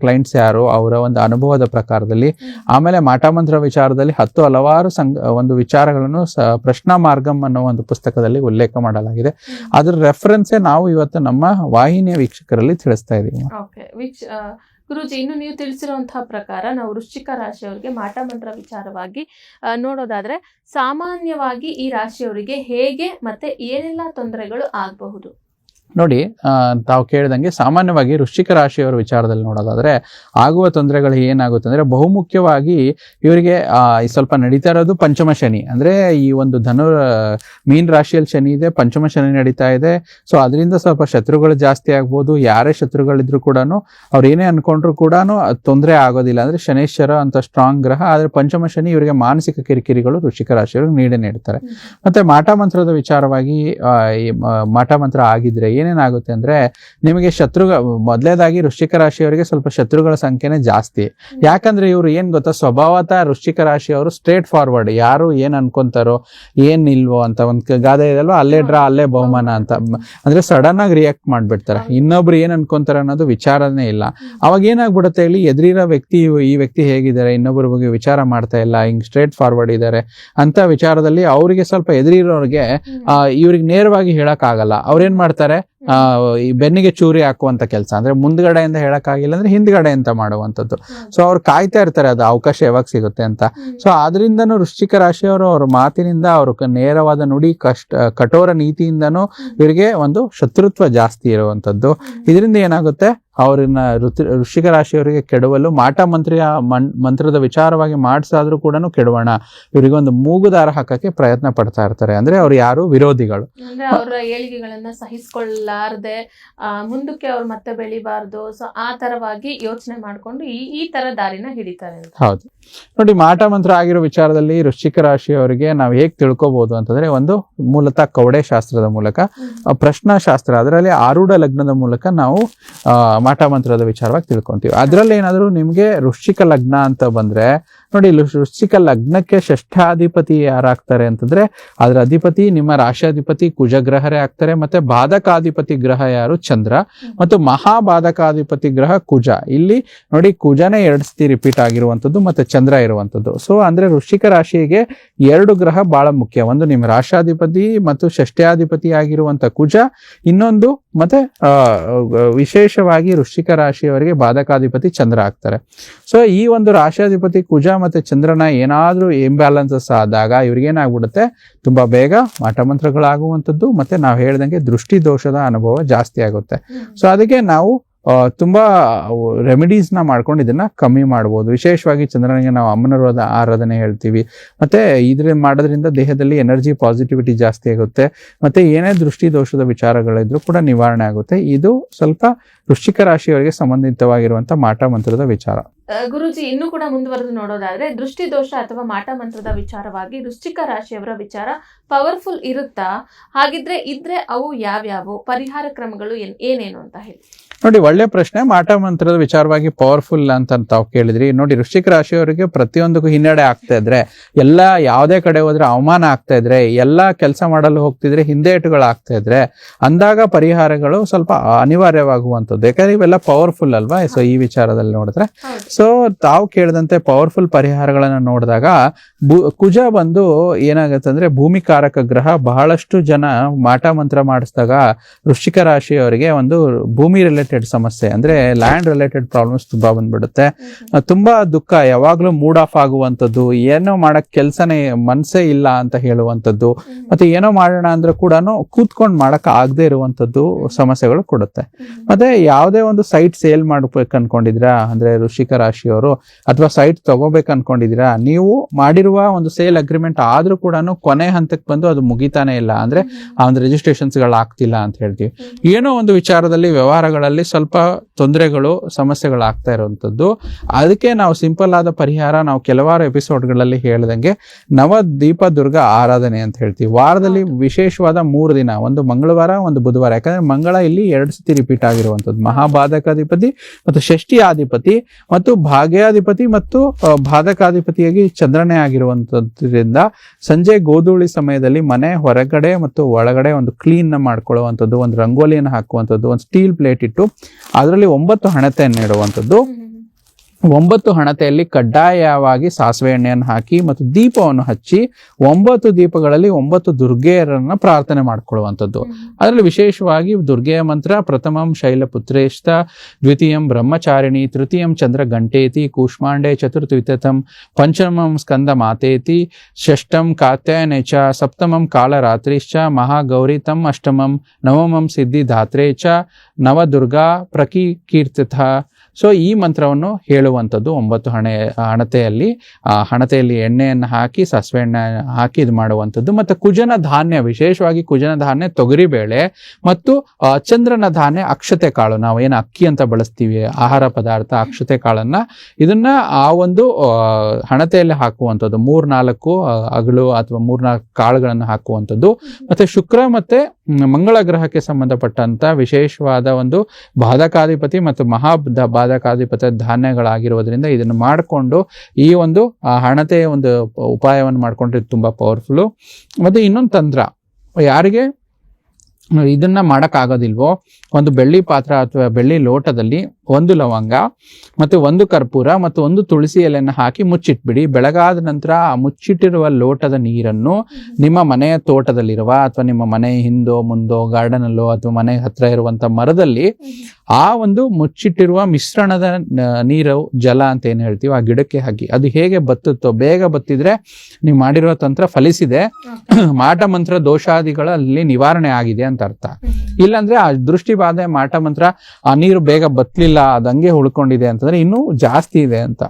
Speaker 2: ಕ್ಲೈಂಟ್ಸ್ ಯಾರು ಅವರ ಒಂದು ಅನುಭವದ ಪ್ರಕಾರದಲ್ಲಿ ಆಮೇಲೆ ಮಾಟಮಂತ್ರ ವಿಚಾರದಲ್ಲಿ ಹತ್ತು ಹಲವಾರು ಸಂಘ ಒಂದು ವಿಚಾರಗಳನ್ನು ಸ ಪ್ರಶ್ನಾ ಮಾರ್ಗಂ ಅನ್ನೋ ಒಂದು ಪುಸ್ತಕದಲ್ಲಿ ಉಲ್ಲೇಖ ಮಾಡಲಾಗಿದೆ. ಅದರ ರೆಫರೆನ್ಸೇ ನಾವು ಇವತ್ತು ನಮ್ಮ ವಾಹಿನಿಯ ವೀಕ್ಷಕರಲ್ಲಿ ತಿಳಿಸ್ತಾ ಇದ್ದೀವಿ
Speaker 1: ಗುರುಜಿ ಇನ್ನು ನೀವು ತಿಳಿಸಿರುವಂತಹ ಪ್ರಕಾರ ನಾವು ವೃಶ್ಚಿಕ ರಾಶಿಯವರಿಗೆ ಮಾಟಮಂತ್ರ ವಿಚಾರವಾಗಿ ನೋಡೋದಾದ್ರೆ ಸಾಮಾನ್ಯವಾಗಿ ಈ ರಾಶಿಯವರಿಗೆ ಹೇಗೆ ಮತ್ತೆ ಏನೆಲ್ಲ ತೊಂದರೆಗಳು ಆಗಬಹುದು?
Speaker 2: ನೋಡಿ ತಾವು ಕೇಳಿದಂಗೆ ಸಾಮಾನ್ಯವಾಗಿ ವೃಶ್ಚಿಕ ರಾಶಿಯವರ ವಿಚಾರದಲ್ಲಿ ನೋಡೋದಾದ್ರೆ ಆಗುವ ತೊಂದರೆಗಳು ಏನಾಗುತ್ತೆ ಅಂದ್ರೆ ಬಹುಮುಖ್ಯವಾಗಿ ಇವರಿಗೆ ಸ್ವಲ್ಪ ನಡೀತಾ ಇರೋದು ಪಂಚಮ ಶನಿ. ಅಂದ್ರೆ ಈ ಒಂದು ಧನು ಮೀನ್ ರಾಶಿಯಲ್ಲಿ ಶನಿ ಇದೆ ಪಂಚಮ ಶನಿ ನಡೀತಾ ಇದೆ. ಸೊ ಅದರಿಂದ ಸ್ವಲ್ಪ ಶತ್ರುಗಳು ಜಾಸ್ತಿ ಆಗ್ಬೋದು ಯಾರೇ ಶತ್ರುಗಳಿದ್ರು ಕೂಡ ಅವ್ರು ಏನೇ ಅನ್ಕೊಂಡ್ರು ಕೂಡ ತೊಂದರೆ ಆಗೋದಿಲ್ಲ. ಅಂದ್ರೆ ಶನೇಶ್ವರ ಅಂತ ಸ್ಟ್ರಾಂಗ್ ಗ್ರಹ ಆದ್ರೆ ಪಂಚಮ ಶನಿ ಇವರಿಗೆ ಮಾನಸಿಕ ಕಿರಿಕಿರಿಗಳು ವೃಶ್ಚಿಕ ರಾಶಿಯವರಿಗೆ ನೀಡೇ ನೀಡ್ತಾರೆ. ಮತ್ತೆ ಮಾಟ ಮಂತ್ರದ ವಿಚಾರವಾಗಿ ಮಾಟ ಮಂತ್ರ ಆಗಿದ್ರೆ ಏನೇನಾಗುತ್ತೆ ಅಂದ್ರೆ ನಿಮಗೆ ಶತ್ರು ಮೊದಲೇದಾಗಿ ವೃಶ್ಚಿಕ ರಾಶಿಯವರಿಗೆ ಸ್ವಲ್ಪ ಶತ್ರುಗಳ ಸಂಖ್ಯೆನೇ ಜಾಸ್ತಿ. ಯಾಕಂದ್ರೆ ಇವರು ಏನ್ ಗೊತ್ತಾ? ಸ್ವಭಾವತಃ ವೃಶ್ಚಿಕ ರಾಶಿಯವರು ಸ್ಟ್ರೇಟ್ ಫಾರ್ವರ್ಡ್ ಯಾರು ಏನ್ ಅನ್ಕೊಂತಾರೋ ಏನ್ ಇಲ್ವೋ ಅಂತ ಒಂದ್ ಗಾದೆ ಇದೆಯಲ್ವ? ಅಲ್ಲೇ ಡ್ರಾ ಅಲ್ಲೇ ಬಹುಮಾನ ಅಂತ. ಅಂದ್ರೆ ಸಡನ್ ಆಗಿ ರಿಯಾಕ್ಟ್ ಮಾಡ್ಬಿಡ್ತಾರೆ. ಇನ್ನೊಬ್ರು ಏನ್ ಅನ್ಕೊಂತಾರೆ ಅನ್ನೋದು ವಿಚಾರನೇ ಇಲ್ಲ. ಅವಾಗ ಏನಾಗ್ಬಿಡುತ್ತೆ ಹೇಳಿ ಎದುರಿರೋ ವ್ಯಕ್ತಿ ಈ ವ್ಯಕ್ತಿ ಹೇಗಿದ್ದಾರೆ ಇನ್ನೊಬ್ಬರ ಬಗ್ಗೆ ವಿಚಾರ ಮಾಡ್ತಾ ಇಲ್ಲ ಹಿಂಗ್ ಸ್ಟ್ರೇಟ್ ಫಾರ್ವರ್ಡ್ ಇದ್ದಾರೆ ಅಂತ ವಿಚಾರದಲ್ಲಿ ಅವರಿಗೆ ಸ್ವಲ್ಪ ಎದುರಿರೋರಿಗೆ ಆ, ಇವ್ರಿಗೆ ನೇರವಾಗಿ ಹೇಳಕ್ ಆಗಲ್ಲ. ಅವ್ರೇನ್ ಮಾಡ್ತಾರೆ? ಈ ಬೆನ್ನಿಗೆ ಚೂರಿ ಹಾಕುವಂತ ಕೆಲಸ. ಅಂದ್ರೆ ಮುಂದ್ಗಡೆಯಿಂದ ಹೇಳಕ್ ಆಗಿಲ್ಲ ಅಂದ್ರೆ ಹಿಂದ್ಗಡೆ ಅಂತ ಮಾಡುವಂತದ್ದು ಸೊ ಅವ್ರು ಕಾಯ್ತಾ ಇರ್ತಾರೆ ಅದು ಅವಕಾಶ ಯಾವಾಗ ಸಿಗುತ್ತೆ ಅಂತ. ಸೊ ಆದ್ರಿಂದನೂ ವೃಶ್ಚಿಕ ರಾಶಿಯವರು ಅವ್ರ ಮಾತಿನಿಂದ ಅವ್ರ ನೇರವಾದ ನುಡಿ ಕಷ್ಟ ಕಠೋರ ನೀತಿಯಿಂದನೂ ಇವರಿಗೆ ಒಂದು ಶತ್ರುತ್ವ ಜಾಸ್ತಿ ಇರುವಂತದ್ದು ಇದರಿಂದ ಏನಾಗುತ್ತೆ? ಅವ್ರನ್ನ ಋತು ಋಷಿಕ ರಾಶಿಯವರಿಗೆ ಕೆಡವಲು ಮಾಟ ಮಂತ್ರಿಯ ಮನ್ ಮಂತ್ರದ ವಿಚಾರವಾಗಿ ಮಾಡಿಸಾದ್ರೂ ಕೂಡ ಕೆಡವಣ. ಇವರಿಗೆ ಒಂದು ಮೂಗುದಾರ ಹಾಕಕ್ಕೆ ಪ್ರಯತ್ನ ಪಡ್ತಾ ಇರ್ತಾರೆ. ಅಂದ್ರೆ ಅವ್ರು ಯಾರು? ವಿರೋಧಿಗಳು.
Speaker 1: ಅಂದ್ರೆ ಅವರ ಏಳಿಗೆಗಳನ್ನ ಸಹಿಸಿಕೊಳ್ಳಾರದೆ ಮುಂದಕ್ಕೆ ಅವ್ರು ಮತ್ತೆ ಬೆಳಿಬಾರ್ದು. ಸೊ ಆ ತರವಾಗಿ ಯೋಚನೆ ಮಾಡ್ಕೊಂಡು ಈ ಈ ತರ ದಾರಿನ ಹಿಡಿತಾರೆ
Speaker 2: ಹೌದು. ನೋಡಿ ಮಾಟ ಮಂತ್ರ ಆಗಿರೋ ವಿಚಾರದಲ್ಲಿ ವೃಶ್ಚಿಕ ರಾಶಿಯವರಿಗೆ ನಾವು ಹೇಗೆ ತಿಳ್ಕೊಬಹುದು ಅಂತಂದ್ರೆ ಒಂದು ಮೂಲತಃ ಕವಡೆ ಶಾಸ್ತ್ರದ ಮೂಲಕ ಪ್ರಶ್ನಾ ಪ್ರಶ್ನಾಶಾಸ್ತ್ರ ಅದರಲ್ಲಿ ಆರೂಢ ಲಗ್ನದ ಮೂಲಕ ನಾವು ಮಾಟ ಮಂತ್ರದ ವಿಚಾರವಾಗಿ ತಿಳ್ಕೊಂತೀವಿ. ಅದರಲ್ಲಿ ಏನಾದರೂ ನಿಮಗೆ ವೃಶ್ಚಿಕ ಲಗ್ನ ಅಂತ ಬಂದ್ರೆ ನೋಡಿ ಇಲ್ಲಿ ವೃಶ್ಚಿಕ ಲಗ್ನಕ್ಕೆ ಷಷ್ಠಾಧಿಪತಿ ಯಾರಾಗ್ತಾರೆ ಅಂತಂದ್ರೆ ಅದರ ಅಧಿಪತಿ ನಿಮ್ಮ ಕುಜ ಕುಜಗ್ರಹರೇ ಆಗ್ತಾರೆ ಮತ್ತೆ ಬಾಧಕಾಧಿಪತಿ ಗ್ರಹ ಯಾರು? ಚಂದ್ರ. ಮತ್ತು ಮಹಾಬಾಧಕಾಧಿಪತಿ ಗ್ರಹ ಕುಜ. ಇಲ್ಲಿ ನೋಡಿ ಕುಜನೇ ಎರಡು ರಿಪೀಟ್ ಆಗಿರುವಂತದ್ದು ಮತ್ತೆ ಚಂದ್ರ ಇರುವಂತದ್ದು ಸೊ ಅಂದ್ರೆ ವೃಶ್ಚಿಕ ರಾಶಿಗೆ ಎರಡು ಗ್ರಹ ಬಹಳ ಮುಖ್ಯ. ಒಂದು ನಿಮ್ಮ ರಾಶಾಧಿಪತಿ ಮತ್ತು ಷಷ್ಠ್ಯಾಧಿಪತಿ ಆಗಿರುವಂತ ಕುಜ. ಇನ್ನೊಂದು ಮತ್ತೆ ಆ, ವಿಶೇಷವಾಗಿ ವೃಶ್ಚಿಕ ರಾಶಿಯವರಿಗೆ ಬಾಧಕಾಧಿಪತಿ ಚಂದ್ರ ಆಗ್ತಾರೆ. ಸೊ ಈ ಒಂದು ರಾಶಾಧಿಪತಿ ಕುಜ ಮತ್ತೆ ಚಂದ್ರನ ಏನಾದ್ರೂ ಇಂಬ್ಯಾಲೆನ್ಸಸ್ ಆದಾಗ ಇವ್ರಿಗೇನಾಗ್ಬಿಡುತ್ತೆ? ತುಂಬಾ ಬೇಗ ಮಠಮಂತ್ರಗಳಾಗುವಂಥದ್ದು ಮತ್ತೆ ನಾವು ಹೇಳ್ದಂಗೆ ದೃಷ್ಟಿ ದೋಷದ ಅನುಭವ ಜಾಸ್ತಿ ಆಗುತ್ತೆ. ಸೊ ಅದಕ್ಕೆ ನಾವು ತುಂಬ ತುಂಬಾ ರೆಮಿಡೀಸ್ನ ಮಾಡ್ಕೊಂಡು ಇದನ್ನ ಕಮ್ಮಿ ಮಾಡ್ಬೋದು. ವಿಶೇಷವಾಗಿ ಚಂದ್ರನಿಗೆ ನಾವು ಅಮ್ಮನವರದ ಆರಾಧನೆ ಹೇಳ್ತೀವಿ. ಮತ್ತೆ ಇದ್ರ ಮಾಡೋದ್ರಿಂದ ದೇಹದಲ್ಲಿ ಎನರ್ಜಿ ಪಾಸಿಟಿವಿಟಿ ಜಾಸ್ತಿ ಆಗುತ್ತೆ. ಮತ್ತೆ ಏನೇ ದೃಷ್ಟಿ ದೋಷದ ವಿಚಾರಗಳಿದ್ರು ಕೂಡ ನಿವಾರಣೆ ಆಗುತ್ತೆ. ಇದು ಸ್ವಲ್ಪ ವೃಶ್ಚಿಕ ರಾಶಿಯವರಿಗೆ ಸಂಬಂಧಿತವಾಗಿರುವಂತ ಮಾಟ ಮಂತ್ರದ ವಿಚಾರ.
Speaker 1: ಗುರೂಜಿ, ಇನ್ನೂ ಕೂಡ ಮುಂದುವರೆದು ನೋಡೋದಾದ್ರೆ, ದೃಷ್ಟಿ ದೋಷ ಅಥವಾ ಮಾಟ ಮಂತ್ರದ ವಿಚಾರವಾಗಿ ವೃಶ್ಚಿಕ ರಾಶಿಯವರ ವಿಚಾರ ಪವರ್ಫುಲ್ ಇರುತ್ತಾ? ಹಾಗಿದ್ರೆ ಇದ್ರೆ ಅವು ಯಾವ್ಯಾವು? ಪರಿಹಾರ ಕ್ರಮಗಳು ಏನ್- ಏನೇನು ಅಂತ ಹೇಳಿ.
Speaker 2: ನೋಡಿ ಒಳ್ಳೆ ಪ್ರಶ್ನೆ. ಮಾಟ ಮಂತ್ರದ ವಿಚಾರವಾಗಿ ಪವರ್ಫುಲ್ ಅಂತ ತಾವು ಕೇಳಿದ್ರಿ. ನೋಡಿ ವೃಶ್ಚಿಕ ರಾಶಿಯವರಿಗೆ ಪ್ರತಿಯೊಂದಕ್ಕೂ ಹಿನ್ನಡೆ ಆಗ್ತಾ ಇದ್ರೆ ಎಲ್ಲ ಯಾವುದೇ ಕಡೆ ಹೋದ್ರೆ ಅವಮಾನ ಆಗ್ತಾ ಇದ್ರೆ ಎಲ್ಲ ಕೆಲಸ ಮಾಡಲು ಹೋಗ್ತಿದ್ರೆ ಹಿಂದೇಟುಗಳು ಆಗ್ತಾ ಇದ್ರೆ ಅಂದಾಗ ಪರಿಹಾರಗಳು ಸ್ವಲ್ಪ ಅನಿವಾರ್ಯವಾಗುವಂಥದ್ದು. ಯಾಕಂದ್ರೆ ಇವೆಲ್ಲ ಪವರ್ಫುಲ್ ಅಲ್ವಾ? ಸೊ ಈ ವಿಚಾರದಲ್ಲಿ ನೋಡಿದ್ರೆ. ಸೊ ತಾವು ಕೇಳಿದಂತೆ ಪವರ್ಫುಲ್ ಪರಿಹಾರಗಳನ್ನ ನೋಡಿದಾಗ ಕುಜ ಬಂದು ಏನಾಗುತ್ತೆ ಅಂದ್ರೆ ಭೂಮಿಕಾರಕ ಗ್ರಹ ಬಹಳಷ್ಟು ಜನ ಮಾಟ ಮಂತ್ರ ಮಾಡಿಸಿದಾಗ ವೃಶ್ಚಿಕ ರಾಶಿಯವರಿಗೆ ಒಂದು ಭೂಮಿ ರಿಲೇಟೆಡ್ ಸಮಸ್ಯೆ ಅಂದ್ರೆ ಲ್ಯಾಂಡ್ ರಿಲೇಟೆಡ್ ಪ್ರಾಬ್ಲಮ್ಸ್ ತುಂಬಾ ಬಂದ್ಬಿಡುತ್ತೆ. ತುಂಬಾ ದುಃಖ ಯಾವಾಗ್ಲೂ ಮೂಡ್ ಆಫ್ ಆಗುವಂಥದ್ದು ಏನೋ ಮಾಡಕ್ ಕೆಲ್ಸನೇ ಮನ್ಸೇ ಇಲ್ಲ ಅಂತ ಹೇಳುವಂಥದ್ದು ಮತ್ತೆ ಏನೋ ಮಾಡೋಣ ಅಂದ್ರೆ ಕೂಡ ಕೂತ್ಕೊಂಡು ಮಾಡಕ್ ಆಗದೆ ಇರುವಂತದ್ದು ಸಮಸ್ಯೆಗಳು ಕೊಡುತ್ತೆ. ಮತ್ತೆ ಯಾವುದೇ ಒಂದು ಸೈಟ್ ಸೇಲ್ ಮಾಡಬೇಕು ಅನ್ಕೊಂಡಿದ್ರಾ ಅಂದ್ರೆ ಋಷಿಕ ರಾಶಿಯವರು ಅಥವಾ ಸೈಟ್ ತಗೋಬೇಕು ಅನ್ಕೊಂಡಿದೀರಾ ನೀವು ಮಾಡಿರುವ ಒಂದು ಸೇಲ್ ಅಗ್ರಿಮೆಂಟ್ ಆದ್ರೂ ಕೂಡ ಕೊನೆ ಹಂತಕ್ಕೆ ಬಂದು ಅದು ಮುಗಿತಾನೆ ಇಲ್ಲ ಅಂದ್ರೆ ಆ ಒಂದು ರಿಜಿಸ್ಟ್ರೇಷನ್ಸ್ಗಳು ಆಗ್ತಿಲ್ಲ ಅಂತ ಹೇಳ್ತೀವಿ. ಏನೋ ಒಂದು ವಿಚಾರದಲ್ಲಿ ವ್ಯವಹಾರಗಳಲ್ಲಿ ಸ್ವಲ್ಪ ತೊಂದರೆಗಳು ಸಮಸ್ಯೆಗಳು ಆಗ್ತಾ ಇರುವಂತದ್ದು ಅದಕ್ಕೆ ನಾವು ಸಿಂಪಲ್ ಆದ ಪರಿಹಾರ ನಾವು ಕೆಲವಾರು ಎಪಿಸೋಡ್ಗಳಲ್ಲಿ ಹೇಳ್ದಂಗೆ ನವ ದೀಪ ದುರ್ಗ ಆರಾಧನೆ ಅಂತ ಹೇಳ್ತೀವಿ. ವಾರದಲ್ಲಿ ವಿಶೇಷವಾದ ಮೂರು ದಿನ ಒಂದು ಮಂಗಳವಾರ ಒಂದು ಬುಧವಾರ. ಯಾಕಂದ್ರೆ ಮಂಗಳ ಇಲ್ಲಿ ಎರಡು ಸತಿ ರಿಪೀಟ್ ಆಗಿರುವಂತದ್ದು ಮಹಾಬಾಧಕಾಧಿಪತಿ ಮತ್ತು ಷಷ್ಠಿ ಆಧಿಪತಿ ಮತ್ತು ಭಾಗ್ಯಾಧಿಪತಿ ಮತ್ತು ಬಾಧಕಾಧಿಪತಿಯಾಗಿ ಚಂದ್ರನೇ ಆಗಿರುವಂತದ್ರಿಂದ ಸಂಜೆ ಗೋಧೂಳಿ ಸಮಯದಲ್ಲಿ ಮನೆ ಹೊರಗಡೆ ಮತ್ತು ಒಳಗಡೆ ಒಂದು ಕ್ಲೀನ್ ಮಾಡ್ಕೊಳ್ಳುವಂಥದ್ದು ಒಂದು ರಂಗೋಲಿಯನ್ನು ಹಾಕುವಂಥದ್ದು ಒಂದು ಸ್ಟೀಲ್ ಪ್ಲೇಟ್ ಇಟ್ಟು ಅದರಲ್ಲಿ ಒಂಬತ್ತು ಹಣತೆಯನ್ನು ಇಡುವಂಥದ್ದು ಒಂಬತ್ತು ಹಣತೆಯಲ್ಲಿ ಕಡ್ಡಾಯವಾಗಿ ಸಾಸಿವೆ ಎಣ್ಣೆಯನ್ನು ಹಾಕಿ ಮತ್ತು ದೀಪವನ್ನು ಹಚ್ಚಿ ಒಂಬತ್ತು ದೀಪಗಳಲ್ಲಿ ಒಂಬತ್ತು ದುರ್ಗೆಯರನ್ನ ಪ್ರಾರ್ಥನೆ ಮಾಡಿಕೊಳ್ಳುವಂಥದ್ದು. ಅದರಲ್ಲಿ ವಿಶೇಷವಾಗಿ ದುರ್ಗೆಯ ಮಂತ್ರ ಪ್ರಥಮಂ ಶೈಲಪುತ್ರೇಷ್ಟ ದ್ವಿತೀಯಂ ಬ್ರಹ್ಮಚಾರಿಣಿ ತೃತೀಯಂ ಚಂದ್ರ ಗಂಟೇತಿ ಕೂಷ್ಮಾಂಡೆ ಚತುರ್ಥವಿತತಂ ಪಂಚಮಂ ಸ್ಕಂದ ಮಾತೇತಿ ಷಷ್ಠಂ ಕಾತ್ಯಾಯನೆ ಚ ಸಪ್ತಮಂ ಕಾಲರಾತ್ರಿಶ್ಚ ಮಹಾಗೌರಿ ತಂ ಅಷ್ಟಮಂ ನವಮಂ ಸಿದ್ಧಿ ಧಾತ್ರೇ ಚ ನವದುರ್ಗಾ ಪ್ರಕೀರ್ತಿತ ಸೊ ಈ ಮಂತ್ರವನ್ನು ಹೇಳುವಂಥದ್ದು ಒಂಬತ್ತು ಹಣೆ ಹಣತೆಯಲ್ಲಿ ಹಣತೆಯಲ್ಲಿ ಎಣ್ಣೆಯನ್ನು ಹಾಕಿ ಸಾಸಿವೆ ಎಣ್ಣೆ ಹಾಕಿ ಇದು ಮಾಡುವಂಥದ್ದು. ಮತ್ತು ಕುಜನ ಧಾನ್ಯ, ವಿಶೇಷವಾಗಿ ಕುಜನ ಧಾನ್ಯ ತೊಗರಿಬೇಳೆ ಮತ್ತು ಚಂದ್ರನ ಧಾನ್ಯ, ಅಕ್ಷತೆ ಕಾಳು. ನಾವು ಏನು ಅಕ್ಕಿ ಅಂತ ಬಳಸ್ತೀವಿ, ಆಹಾರ ಪದಾರ್ಥ, ಅಕ್ಷತೆ ಕಾಳನ್ನ, ಇದನ್ನ ಆ ಒಂದು ಹಣತೆಯಲ್ಲಿ ಹಾಕುವಂಥದ್ದು. ಮೂರ್ನಾಲ್ಕು ನಾಲ್ಕು ಅಗಳು ಅಥವಾ ಮೂರ್ನಾಲ್ಕು ಕಾಳುಗಳನ್ನು ಹಾಕುವಂಥದ್ದು. ಮತ್ತೆ ಶುಕ್ರ ಮತ್ತೆ ಮಂಗಳ ಗ್ರಹಕ್ಕೆ ಸಂಬಂಧಪಟ್ಟಂತ ವಿಶೇಷವಾದ ಒಂದು ಬಾಧಕಾಧಿಪತಿ ಮತ್ತು ಮಹಾ ದ- ಧಾನ್ಯಗಳಾಗಿರೋದ್ರಿಂದ ಇದನ್ನು ಮಾಡಿಕೊಂಡು ಈ ಒಂದು ಆ, ಹಣತೆಯ ಒಂದು ಉಪಾಯವನ್ನು ಮಾಡ್ಕೊಂಡ್ರೆ ತುಂಬಾ ಪವರ್ಫುಲ್ಲು ಮತ್ತೆ ಇನ್ನೊಂದು ತಂತ್ರ ಯಾರಿಗೆ ಇದನ್ನ ಮಾಡೋಕ್ಕಾಗೋದಿಲ್ವೋ ಒಂದು ಬೆಳ್ಳಿ ಪಾತ್ರ ಅಥವಾ ಬೆಳ್ಳಿ ಲೋಟದಲ್ಲಿ ಒಂದು ಲವಂಗ ಮತ್ತು ಒಂದು ಕರ್ಪೂರ ಮತ್ತು ಒಂದು ತುಳಸಿ ಎಲೆಯನ್ನು ಹಾಕಿ ಮುಚ್ಚಿಟ್ಬಿಡಿ. ಬೆಳಗಾದ ನಂತರ ಆ ಮುಚ್ಚಿಟ್ಟಿರುವ ಲೋಟದ ನೀರನ್ನು ನಿಮ್ಮ ಮನೆಯ ತೋಟದಲ್ಲಿರುವ ಅಥವಾ ನಿಮ್ಮ ಮನೆ ಹಿಂದೋ ಮುಂದೋ ಗಾರ್ಡನಲ್ಲೋ ಅಥವಾ ಮನೆ ಹತ್ರ ಇರುವಂತ ಮರದಲ್ಲಿ ಆ ಒಂದು ಮುಚ್ಚಿಟ್ಟಿರುವ ಮಿಶ್ರಣದ ನೀರು ಜಲ ಅಂತ ಏನ್ ಹೇಳ್ತೀವಿ ಆ ಗಿಡಕ್ಕೆ ಹಾಕಿ. ಅದು ಹೇಗೆ ಬತ್ತುತ್ತೋ ಬೇಗ ಬತ್ತಿದ್ರೆ ನೀವು ಮಾಡಿರುವ ತಂತ್ರ ಫಲಿಸಿದೆ. ಮಾಟ ಮಂತ್ರ ದೋಷಾದಿಗಳಲ್ಲಿ ನಿವಾರಣೆ ಆಗಿದೆ ಅಂತ ಅರ್ಥ. ಇಲ್ಲಾಂದ್ರೆ ಆ ದೃಷ್ಟಿ ಬಾಧೆ ಮಾಟ ಮಂತ್ರ ಆ ನೀರು ಬೇಗ ಬತ್ತಲಿಲ್ಲ ಅದು ಹಂಗೆ ಉಳ್ಕೊಂಡಿದೆ ಅಂತಂದ್ರೆ ಇನ್ನೂ ಜಾಸ್ತಿ ಇದೆ ಅಂತ.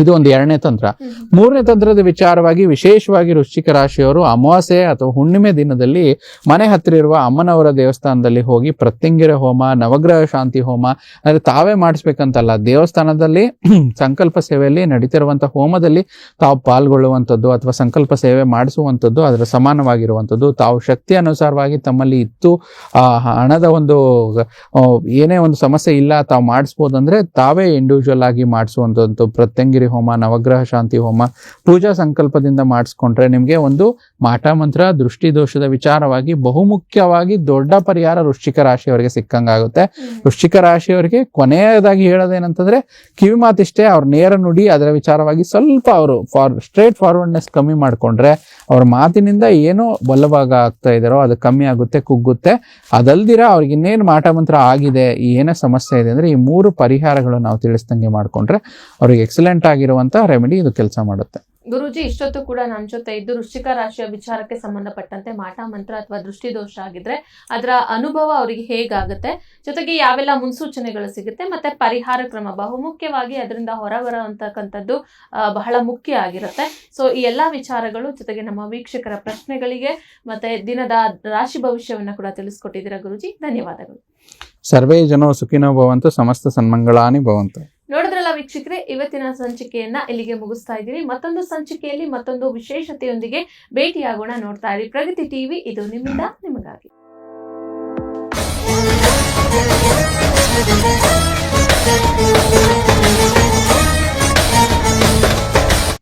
Speaker 2: ಇದು ಒಂದು ಎರಡನೇ ತಂತ್ರ. ಮೂರನೇ ತಂತ್ರದ ವಿಚಾರವಾಗಿ ವಿಶೇಷವಾಗಿ ವೃಶ್ಚಿಕ ರಾಶಿಯವರು ಅಮಾವಾಸ್ಯೆ ಅಥವಾ ಹುಣ್ಣಿಮೆ ದಿನದಲ್ಲಿ ಮನೆ ಹತ್ತಿರ ಇರುವ ಅಮ್ಮನವರ ದೇವಸ್ಥಾನದಲ್ಲಿ ಹೋಗಿ ಪ್ರತ್ಯಂಗಿರ ಹೋಮ, ನವಗ್ರಹ ಶಾಂತಿ ಹೋಮ, ಅಂದ್ರೆ ತಾವೇ ಮಾಡಿಸ್ಬೇಕಂತಲ್ಲ, ದೇವಸ್ಥಾನದಲ್ಲಿ [CLEARS THROAT] ಸಂಕಲ್ಪ ಸೇವೆಯಲ್ಲಿ ನಡೀತಿರುವಂತಹ ಹೋಮದಲ್ಲಿ ತಾವು ಪಾಲ್ಗೊಳ್ಳುವಂಥದ್ದು ಅಥವಾ ಸಂಕಲ್ಪ ಸೇವೆ ಮಾಡಿಸುವಂಥದ್ದು ಅದರ ಸಮಾನವಾಗಿರುವಂಥದ್ದು. ತಾವು ಶಕ್ತಿ ಅನುಸಾರವಾಗಿ ತಮ್ಮಲ್ಲಿ ಇತ್ತು ಹಣದ ಒಂದು ಏನೇ ಒಂದು ಸಮಸ್ಯೆ ಇಲ್ಲ ತಾವು ಮಾಡಿಸ್ಬೋದಂದ್ರೆ ತಾವೇ ಇಂಡಿವಿಜುವಲ್ ಆಗಿ ಮಾಡಿಸುವಂಥದ್ದು, ಪ್ರತ್ಯಂಗಿರಿ ಹೋಮ ನವಗ್ರಹ ಶಾಂತಿ ಹೋಮ ಪೂಜಾ ಸಂಕಲ್ಪದಿಂದ ಮಾಡಿಸ್ಕೊಂಡ್ರೆ ನಿಮಗೆ ಒಂದು ಮಾಟ ಮಂತ್ರ ದೃಷ್ಟಿ ದೋಷದ ವಿಚಾರವಾಗಿ ಬಹುಮುಖ್ಯವಾಗಿ ದೊಡ್ಡ ಪರಿಹಾರ ವೃಶ್ಚಿಕ ರಾಶಿಯವರಿಗೆ ಸಿಕ್ಕಂಗಾಗುತ್ತೆ. ವೃಶ್ಚಿಕ ರಾಶಿಯವರಿಗೆ ಕೊನೆಯದಾಗಿ ಹೇಳೋದೇನಂತಂದ್ರೆ ಕಿವಿ ಮಾತಿಷ್ಟೇ ಅವ್ರ ನೇರ ನುಡಿ ಅದರ ವಿಚಾರವಾಗಿ ಸ್ವಲ್ಪ ಅವರು ಫಾರ್ ಸ್ಟ್ರೇಟ್ ಫಾರ್ವರ್ಡ್ನೆಸ್ ಕಮ್ಮಿ ಮಾಡ್ಕೊಂಡ್ರೆ ಅವ್ರ ಮಾತಿನಿಂದ ಏನೋ ಬಲಭಾಗ ಆಗ್ತಾ ಇದಾರೋ ಅದು ಕಮ್ಮಿ ಆಗುತ್ತೆ ಕುಗ್ಗುತ್ತೆ. ಅದಲ್ದಿರ ಅವ್ರಿಗೆ ಇನ್ನೇನು ಮಾಟ ಮಂತ್ರ ಆಗಿದೆ ಏನೇ ಸಮಸ್ಯೆ ಇದೆ ಅಂದ್ರೆ ಈ ಮೂರು ಪರಿಹಾರಗಳು ನಾವು ತಿಳಿಸ್ದಂಗೆ ಮಾಡ್ಕೊಂಡ್ರೆ ಅವ್ರಿಗೆ ಎಕ್ಸಲೆಂಟ್ ಆಗಿರುವಂತ ರೆಮಿಡಿ ಇದು ಕೆಲಸ ಮಾಡುತ್ತೆ.
Speaker 1: ಗುರುಜಿ ಇಷ್ಟೊತ್ತು ಕೂಡ ನಮ್ಮ ಜೊತೆ ಇದ್ದು ವೃಶ್ಚಿಕ ರಾಶಿಯ ವಿಚಾರಕ್ಕೆ ಸಂಬಂಧಪಟ್ಟಂತೆ ಮಾಟ ಮಂತ್ರ ಅಥವಾ ದೃಷ್ಟಿ ದೋಷ ಆಗಿದ್ರೆ ಅದರ ಅನುಭವ ಅವರಿಗೆ ಹೇಗಾಗುತ್ತೆ? ಜೊತೆಗೆ ಯಾವೆಲ್ಲ ಮುನ್ಸೂಚನೆಗಳು ಸಿಗುತ್ತೆ? ಮತ್ತೆ ಪರಿಹಾರ ಕ್ರಮ ಬಹುಮುಖ್ಯವಾಗಿ ಅದರಿಂದ ಹೊರಬರುವಂತಕ್ಕಂಥದ್ದು ಆ, ಬಹಳ ಮುಖ್ಯ ಆಗಿರುತ್ತೆ. ಸೊ ಈ ಎಲ್ಲಾ ವಿಚಾರಗಳು ಜೊತೆಗೆ ನಮ್ಮ ವೀಕ್ಷಕರ ಪ್ರಶ್ನೆಗಳಿಗೆ ಮತ್ತೆ ದಿನದ ರಾಶಿ ಭವಿಷ್ಯವನ್ನ ಕೂಡ ತಿಳಿಸ್ಕೊಟ್ಟಿದ್ದೀರಾ ಗುರುಜಿ? ಧನ್ಯವಾದಗಳು.
Speaker 2: ಸರ್ವೇ ಜನೋ ಸುಖಿನೋ ಭವಂತು ಸಮಸ್ತ ಸನ್ಮಂಗಳಾನಿ ಭವಂತು.
Speaker 1: ನೋಡಿದ್ರಲ್ಲ ವೀಕ್ಷಕರೆ, ಇವತ್ತಿನ ಸಂಚಿಕೆಯನ್ನ ಇಲ್ಲಿಗೆ ಮುಗಿಸ್ತಾ ಇದ್ದೀವಿ ಮತ್ತೊಂದು ಸಂಚಿಕೆಯಲ್ಲಿ ಮತ್ತೊಂದು ವಿಶೇಷತೆಯೊಂದಿಗೆ ಭೇಟಿಯಾಗೋಣ ನೋಡ್ತಾ ಇರಿ. ಪ್ರಗತಿ ಟಿವಿ ಇದು ನಿಮ್ಮಿಂದ, ನಿಮಗಾಗಿ.